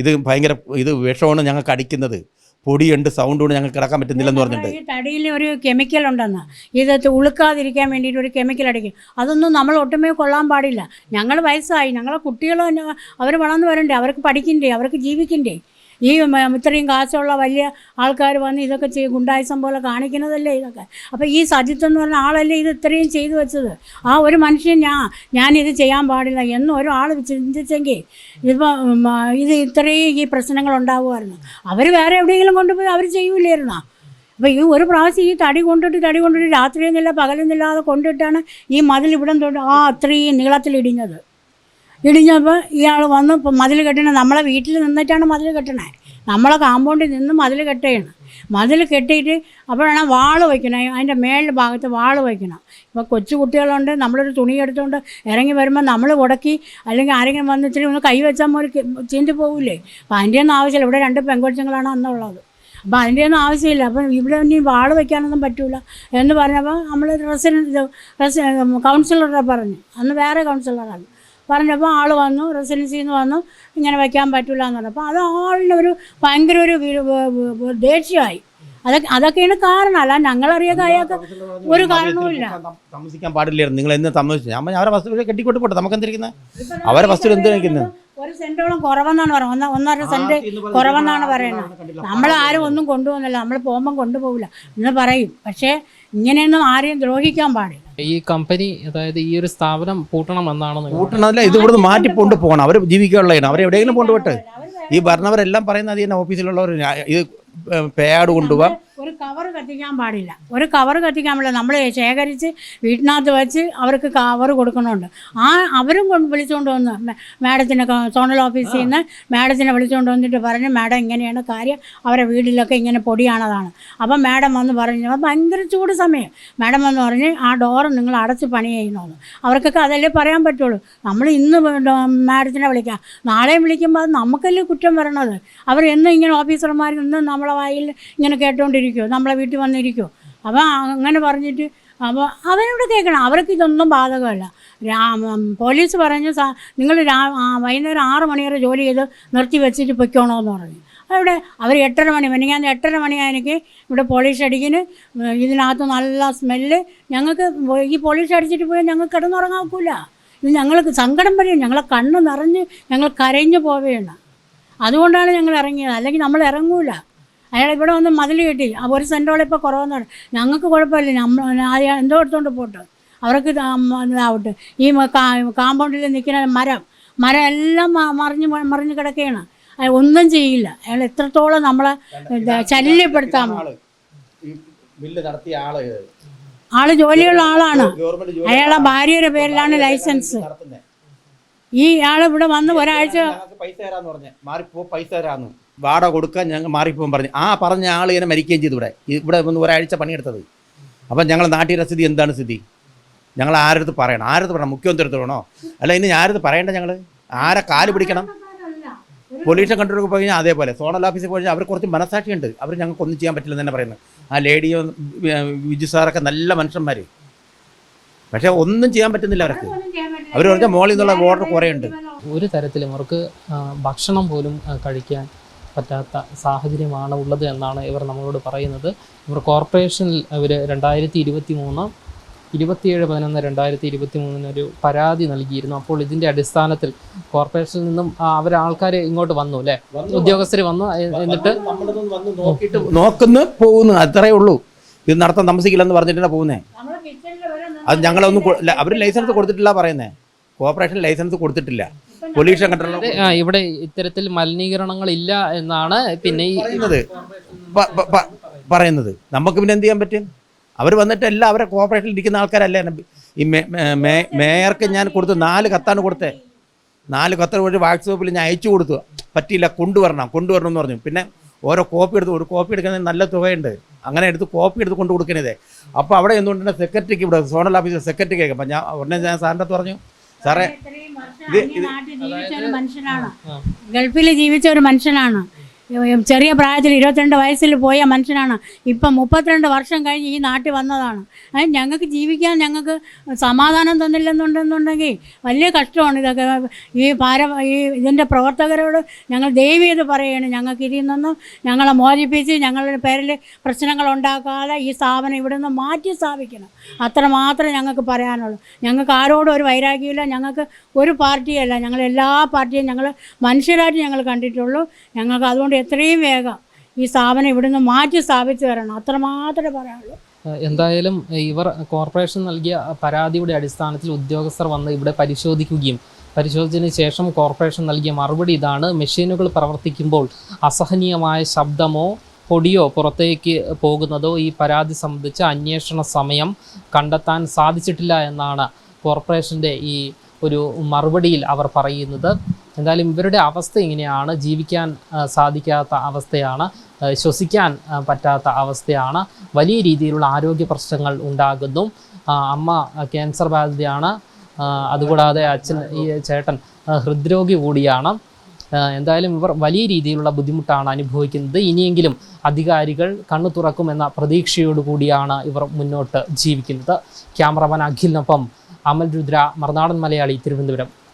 Speaker 1: ഇത് ഭയങ്കര ഇത് വിഷമാണ് ഞങ്ങൾക്ക് അടിക്കുന്നത്. പൊടിയുണ്ട് സൗണ്ട് ഉണ്ട് ഞങ്ങൾക്ക് കിടക്കാൻ പറ്റുന്നില്ലെന്ന് പറഞ്ഞിട്ട്.
Speaker 2: ഈ തടിയിൽ ഒരു കെമിക്കൽ ഉണ്ടെന്ന്. ഇത് ഉളുക്കാതിരിക്കാൻ വേണ്ടിയിട്ട് ഒരു കെമിക്കൽ അടിക്കും. അതൊന്നും നമ്മൾ ഒട്ടുമേ കൊള്ളാൻ പാടില്ല. ഞങ്ങൾ വയസ്സായി. ഞങ്ങളെ കുട്ടികൾ അവർ വളർന്നു വരണ്ടേ അവർക്ക് പഠിക്കണ്ടേ? അവർക്ക് ജീവിക്കണ്ടേ? ഈ ഇത്രയും കാശുള്ള വലിയ ആൾക്കാർ വന്ന് ഇതൊക്കെ ചെയ്യും ഗുണ്ടായുസം പോലെ കാണിക്കുന്നതല്ലേ ഇതൊക്കെ? അപ്പോൾ ഈ സജിത്ത് എന്ന് പറഞ്ഞ ആളല്ലേ ഇത് ഇത്രയും ചെയ്തു വെച്ചത്? ആ ഒരു മനുഷ്യൻ ഞാൻ ഞാനിത് ചെയ്യാൻ പാടില്ല എന്ന് ഒരാൾ ചിന്തിച്ചെങ്കിൽ ഇതിപ്പോൾ ഇത് ഇത്രയും ഈ പ്രശ്നങ്ങൾ ഉണ്ടാകുമായിരുന്നു അവർ വേറെ എവിടെയെങ്കിലും കൊണ്ടുപോയി അവർ ചെയ്യൂലായിരുന്നോ അപ്പോൾ ഈ ഒരു പ്രാവശ്യം ഈ തടി കൊണ്ടിട്ട് തടി കൊണ്ടിട്ട് രാത്രിയൊന്നുമില്ല പകലൊന്നുമില്ലാതെ കൊണ്ടിട്ടാണ് ഈ മതിൽ ഇവിടെ തൊട്ട് ആ അത്രയും നീളത്തിൽ ഇടിഞ്ഞത് ഇടിഞ്ഞപ്പോൾ ഇയാൾ വന്ന് ഇപ്പം മതിൽ കെട്ടണേ നമ്മളെ വീട്ടിൽ നിന്നിട്ടാണ് മതിൽ കെട്ടണേ. നമ്മളെ കാമ്പൗണ്ടിൽ നിന്ന് മതിൽ കെട്ടുകയാണ്. മതിൽ കെട്ടിയിട്ട് അപ്പോഴാണ് വാൾ വയ്ക്കണം അതിന്റെ മേളിൽ ഭാഗത്ത് വാൾ വയ്ക്കണം. ഇപ്പോൾ കൊച്ചു കുട്ടികളുണ്ട് നമ്മളൊരു തുണി എടുത്തുകൊണ്ട് ഇറങ്ങി വരുമ്പോൾ നമ്മൾ ഉടക്കി അല്ലെങ്കിൽ ആരെങ്കിലും വന്ന് ഇച്ചിരി ഒന്ന് കൈ വെച്ചാൽ ഒരു ചീന്തി പോകില്ലേ അപ്പോൾ അതിന്റെ ഒന്നും ആവശ്യമില്ല. ഇവിടെ രണ്ട് പെങ്കൊച്ചുങ്ങളാണ് അന്നുള്ളത്. അപ്പോൾ അതിന്റെ ഒന്നും ആവശ്യമില്ല. അപ്പം ഇവിടെ ഇനി വാൾ വയ്ക്കാനൊന്നും പറ്റൂല എന്ന് പറഞ്ഞപ്പോൾ നമ്മൾ റെസിഡന്റ് റെസി കൗൺസിലറെ പറഞ്ഞു. അന്ന് വേറെ കൗൺസിലറാണ് പറഞ്ഞപ്പോൾ ആൾ വന്നു റെസിഡൻസിയിൽ നിന്ന് വന്നു ഇങ്ങനെ വയ്ക്കാൻ പറ്റില്ല എന്ന് പറഞ്ഞപ്പോൾ അത് ആളിന് ഒരു ഭയങ്കര ഒരു ദേഷ്യമായി. അതൊക്കെ അതൊക്കെയാണ് കാരണം. അല്ല ഞങ്ങളറിയാതെ അയാൾക്ക് ഒരു കാരണവുമില്ല
Speaker 1: താമസിക്കാൻ പാടില്ലായിരുന്നു. നിങ്ങൾ എന്ന് താമസിച്ചു ഞാൻ പറഞ്ഞു, അവരെ വസ്തു കെട്ടിക്കൊണ്ട് പോട്ടെ. നമുക്ക് എന്തിരിക്കുന്നത് അവരെ വസ്തു എന്ത് നിൽക്കുന്നത്
Speaker 2: ഒരു സെന്റോളം കുറവെന്നാണ് പറയുന്നത്. ഒന്ന ഒന്നര സെന്റ് കുറവെന്നാണ് പറയുന്നത്. നമ്മൾ ആരും ഒന്നും കൊണ്ടുപോകുന്നില്ല. നമ്മൾ പോകുമ്പം കൊണ്ടുപോകില്ല എന്ന് പറയും. പക്ഷേ ഇങ്ങനെയൊന്നും ആരെയും ദ്രോഹിക്കാൻ പാടില്ല.
Speaker 3: ഈ കമ്പനി അതായത് ഈ ഒരു സ്ഥാപനം പൂട്ടണമെന്നാണ് നിങ്ങൾ
Speaker 1: കൂട്ടണമല്ല ഇത് ഇവിടുന്ന് മാറ്റി കൊണ്ട് പോകണം അവർ ജീവിക്കാനുള്ളതാണ് അവർ എവിടെയെങ്കിലും കൊണ്ടുപോട്ടെ ഈ ഭരണവരെല്ലാം പറയുന്നത് അത് തന്നെ ഓഫീസിലുള്ളവർ ഇത് പേയാട് കൊണ്ടുപോകാം
Speaker 2: ഒരു കവർ കത്തിക്കാൻ പാടില്ല. ഒരു കവർ കത്തിക്കാൻ പാടില്ല. നമ്മൾ ശേഖരിച്ച് വീട്ടിനകത്ത് വെച്ച് അവർക്ക് കവർ കൊടുക്കണമുണ്ട് ആ അവരും കൊണ്ട് വിളിച്ചുകൊണ്ട് വന്ന് മാഡത്തിന്റെ മാഡത്തിനെ സോണൽ ഓഫീസിൽ നിന്ന് മാഡത്തിനെ വിളിച്ചുകൊണ്ട് വന്നിട്ട് പറഞ്ഞു മാഡം ഇങ്ങനെയാണ് കാര്യം. അവരെ വീട്ടിലൊക്കെ ഇങ്ങനെ പൊടിയാണതാണ്. അപ്പം മാഡം വന്ന് പറഞ്ഞു ഭയങ്കര ചൂട് സമയം. മാഡം വന്ന് പറഞ്ഞ് ആ ഡോറ് നിങ്ങൾ അടച്ച് പണി ചെയ്യണമെന്ന് അവർക്കൊക്കെ അതല്ലേ പറയാൻ പറ്റുള്ളൂ. നമ്മൾ ഇന്ന് മാഡത്തിനെ വിളിക്കാം. നാളെ വിളിക്കുമ്പോൾ അത് നമുക്കല്ലേ കുറ്റം വരണത്? അവർ എന്നും ഇങ്ങനെ ഓഫീസർമാർ ഇന്നും നമ്മളെ വായിൽ ഇങ്ങനെ കേട്ടോണ്ടിരിക്കുമോ നമ്മളെ വീട്ടിൽ വന്നിരിക്കുമോ അപ്പോൾ അങ്ങനെ പറഞ്ഞിട്ട് അപ്പോൾ അവരോട് കേൾക്കണം. അവർക്ക് ഇതൊന്നും ബാധകമല്ല. പോലീസ് പറഞ്ഞു നിങ്ങൾ രാ വൈകുന്നേരം ആറ് മണി വരെ ജോലി ചെയ്ത് നിർത്തി വെച്ചിട്ട് പൊയ്ക്കോണമെന്ന് പറഞ്ഞു. അവിടെ അവർ എട്ടര മണി ഞാൻ എട്ടര മണിയായെനിക്ക് ഇവിടെ പോളിഷ് അടിക്കിന് ഇതിനകത്ത് നല്ല സ്മെല്ല്. ഞങ്ങൾക്ക് ഈ പോളിഷ് അടിച്ചിട്ട് പോയാൽ ഞങ്ങൾക്ക് കിടന്നുറങ്ങാക്കൂല. ഇത് ഞങ്ങൾക്ക് സങ്കടം വരും. ഞങ്ങളെ കണ്ണ് നിറഞ്ഞ് ഞങ്ങൾ കരഞ്ഞു പോവുകയാണ് അതുകൊണ്ടാണ് ഞങ്ങൾ ഇറങ്ങിയത്. അല്ലെങ്കിൽ നമ്മൾ ഇറങ്ങൂല. അയാൾ ഇവിടെ വന്ന് മതിൽ കെട്ടി. ആ ഒരു സെന്റോളം ഇപ്പോൾ കുറവെന്നാണ് ഞങ്ങൾക്ക് കുഴപ്പമില്ല. നമ്മൾ അയാൾ എന്തോ എടുത്തോണ്ട് പോട്ടെ. അവർക്ക് ഇതാവട്ടെ ഈ കാമ്പൗണ്ടിൽ നിൽക്കുന്ന മരം. മരം എല്ലാം മറിഞ്ഞ് മറിഞ്ഞ് കിടക്കുകയാണ്. ഒന്നും ചെയ്യില്ല. അയാൾ എത്രത്തോളം നമ്മളെ ശല്യപ്പെടുത്താൻ ശല്യപ്പെടുത്താമോ ആൾ ജോലിയുള്ള ആളാണ്. അയാളെ ഭാര്യയുടെ പേരിലാണ് ലൈസൻസ്. ഈ ആൾ ഇവിടെ വന്ന് ഒരാഴ്ച
Speaker 1: പൈസ തരാന്ന് പറഞ്ഞു. മാറിപ്പോ പൈസ തരാന്ന്. വാടക കൊടുക്കാൻ ഞങ്ങൾ മാറിപ്പോകാൻ പറഞ്ഞു. ആ പറഞ്ഞ ആൾ ഇങ്ങനെ മരിക്കുകയും ചെയ്തു ഇവിടെ. ഇവിടെ വന്ന് ഒരാഴ്ച പണിയെടുത്തത്. അപ്പം ഞങ്ങൾ നാട്ടിലെ സ്ഥിതി എന്താണ് സ്ഥിതി? ഞങ്ങൾ ആരടുത്ത് പറയണം? ആരടുത്ത് പറയണം? മുഖ്യമന്ത്രി വേണോ അല്ല ഇനി ആരടുത്ത് പറയണ്ട ഞങ്ങൾ ആരെ കാൽ പിടിക്കണം? പൊല്യൂഷൻ കൺട്രോൾ പോയി കഴിഞ്ഞാൽ അതേപോലെ. സോണൽ ഓഫീസിൽ പോയി കഴിഞ്ഞാൽ അവർ കുറച്ച് മനസാക്ഷിയുണ്ട്. അവർ ഞങ്ങൾക്ക് ഒന്നും ചെയ്യാൻ പറ്റില്ലെന്ന് തന്നെ പറയുന്നത്. ആ ലേഡിയോ വിജു സാറൊക്കെ നല്ല മനുഷ്യന്മാർ പക്ഷേ ഒന്നും ചെയ്യാൻ പറ്റുന്നില്ല അവർക്ക്. അവർ പറഞ്ഞാൽ മോളിൽ നിന്നുള്ള ഓർഡർ കുറേ ഉണ്ട്
Speaker 3: ഒരു തരത്തിലും അവർക്ക് ഭക്ഷണം പോലും കഴിക്കാൻ പറ്റാത്ത സാഹചര്യമാണ് ഉള്ളത് എന്നാണ് ഇവർ നമ്മളോട് പറയുന്നത്. ഇവർ കോർപ്പറേഷനിൽ ഇവർ രണ്ടായിരത്തി ഇരുപത്തി മൂന്ന് ഇരുപത്തിയേഴ് പതിനൊന്ന് രണ്ടായിരത്തി ഇരുപത്തി മൂന്നിനൊരു പരാതി നൽകിയിരുന്നു. അപ്പോൾ ഇതിന്റെ അടിസ്ഥാനത്തിൽ കോർപ്പറേഷനിൽ നിന്നും അവർ ആൾക്കാർ ഇങ്ങോട്ട് വന്നു അല്ലേ? ഉദ്യോഗസ്ഥർ വന്നു എന്നിട്ട്
Speaker 1: നോക്കിയിട്ട് നോക്കുന്നു പോകുന്നു. അത്രേ ഉള്ളൂ. ഇത് നടത്താൻ താമസിക്കില്ലെന്ന് പറഞ്ഞിട്ടാണ് പോകുന്നത് അത് ഞങ്ങളൊന്നും അവർ ലൈസൻസ് കൊടുത്തിട്ടില്ല പറയുന്നത് കോർപ്പറേഷൻ ലൈസൻസ് കൊടുത്തിട്ടില്ല. പൊല്യൂഷൻ കൺട്രോൾ
Speaker 3: ആ, ഇവിടെ ഇത്തരത്തിൽ മലിനീകരണങ്ങൾ ഇല്ല എന്നാണ് പിന്നെ ഈ
Speaker 1: പറയുന്നത്. പ- പ- പ- പറയുന്നത്. നമുക്ക് പിന്നെ എന്ത് ചെയ്യാൻ പറ്റും? അവർ വന്നിട്ട് എല്ലാം അവരെ കോർപ്പറേഷനിൽ ഇരിക്കുന്ന ആൾക്കാരല്ലേ? എന്നെ ഈ മേ- മേ- മേ- മേയർക്ക് ഞാൻ കൊടുത്തു നാല് കത്താണ് കൊടുത്തത് നാല് കത്ത് വഴി വാട്സപ്പിൽ ഞാൻ അയച്ചു കൊടുത്തു. പറ്റിയില്ല കൊണ്ടുവരണം കൊണ്ടുവരണം എന്ന് പറഞ്ഞു. പിന്നെ ഓരോ കോപ്പി എടുത്ത് ഒരു കോപ്പി എടുക്കുന്നതിന് നല്ല തുകയുണ്ട്. അങ്ങനെ എടുത്ത് കോപ്പി എടുത്ത് കൊണ്ട് കൊടുക്കണതേ. അപ്പോൾ അവിടെ എന്തുകൊണ്ട് സെക്രട്ടറിക്ക് ഇവിടെ സോണൽ ഓഫീസർ സെക്രട്ടറി കേൾക്കാം. അപ്പം ഞാൻ ഉടനെ ഞാൻ സാറിന്റെ അടുത്ത് പറഞ്ഞു. സാറേ
Speaker 2: ജീവിച്ച ഒരു മനുഷ്യനാണ്. ഗൾഫിൽ ജീവിച്ച ഒരു മനുഷ്യനാണ് ചെറിയ പ്രായത്തിൽ ഇരുപത്തിരണ്ട് വയസ്സിൽ പോയ മനുഷ്യനാണ്. ഇപ്പം മുപ്പത്തിരണ്ട് വർഷം കഴിഞ്ഞ് ഈ നാട്ടിൽ വന്നതാണ്. ഞങ്ങൾക്ക് ജീവിക്കാൻ ഞങ്ങൾക്ക് സമാധാനം തന്നില്ലെന്നുണ്ടെന്നുണ്ടെങ്കിൽ വലിയ കഷ്ടമാണ് ഇതൊക്കെ. ഈ ഭാര ഈ ഇതിന്റെ പ്രവർത്തകരോട് ഞങ്ങൾ ദയവ് ചെയ്ത് പറയുകയാണ് ഞങ്ങൾക്ക് ഇതിൽ നിന്നും ഞങ്ങളെ മോചിപ്പിച്ച് ഞങ്ങളുടെ പേരിൽ പ്രശ്നങ്ങൾ ഉണ്ടാക്കാതെ ഈ സ്ഥാപനം ഇവിടെ നിന്ന് മാറ്റി സ്ഥാപിക്കണം. അത്ര മാത്രമേ ഞങ്ങൾക്ക് പറയാനുള്ളൂ. ഞങ്ങൾക്ക് ആരോടും ഒരു വൈരാഗ്യമില്ല ഞങ്ങൾക്ക് ഒരു പാർട്ടിയല്ല. ഞങ്ങൾ എല്ലാ പാർട്ടിയും ഞങ്ങൾ മനുഷ്യരായിട്ട് ഞങ്ങൾ കണ്ടിട്ടുള്ളൂ. ഞങ്ങൾക്ക് അതുകൊണ്ട് എത്രയും വേഗം ഈ സ്ഥാപനം ഇവിടുന്ന് മാറ്റി സ്ഥാപിച്ചു തരണം. അത്ര മാത്രമേ പറയാനുള്ളൂ.
Speaker 3: എന്തായാലും ഇവർ കോർപ്പറേഷൻ നൽകിയ പരാതിയുടെ അടിസ്ഥാനത്തിൽ ഉദ്യോഗസ്ഥർ വന്ന് ഇവിടെ പരിശോധിക്കുകയും പരിശോധിച്ചതിന് ശേഷം കോർപ്പറേഷൻ നൽകിയ മറുപടി ഇതാണ്. മെഷീനുകൾ പ്രവർത്തിക്കുമ്പോൾ അസഹനീയമായ ശബ്ദമോ പൊടിയോ പുറത്തേക്ക് പോകുന്നതോ ഈ പരാതി സംബന്ധിച്ച് അന്വേഷണ സമയം കണ്ടെത്താൻ സാധിച്ചിട്ടില്ല എന്നാണ് കോർപ്പറേഷന്റെ ഈ ഒരു മറുപടിയിൽ അവർ പറയുന്നത്. എന്തായാലും ഇവരുടെ അവസ്ഥ ഇങ്ങനെയാണ്. ജീവിക്കാൻ സാധിക്കാത്ത അവസ്ഥയാണ്. ശ്വസിക്കാൻ പറ്റാത്ത അവസ്ഥയാണ്. വലിയ രീതിയിലുള്ള ആരോഗ്യ പ്രശ്നങ്ങൾ ഉണ്ടാകുന്നു. അമ്മ ക്യാൻസർ ബാധിതയാണ്. അതുകൂടാതെ അച്ഛൻ ഈ ചേട്ടൻ ഹൃദ്രോഗി കൂടിയാണ്. എന്തായാലും ഇവർ വലിയ രീതിയിലുള്ള ബുദ്ധിമുട്ടാണ് അനുഭവിക്കുന്നത്. ഇനിയെങ്കിലും അധികാരികൾ കണ്ണു തുറക്കുമെന്ന പ്രതീക്ഷയോടു കൂടിയാണ് ഇവർ മുന്നോട്ട് ജീവിക്കുന്നത്. ക്യാമറമാൻ അഖിലിനൊപ്പം അമൽ രുദ്ര മറുനാടൻ മലയാളി തിരുവനന്തപുരം.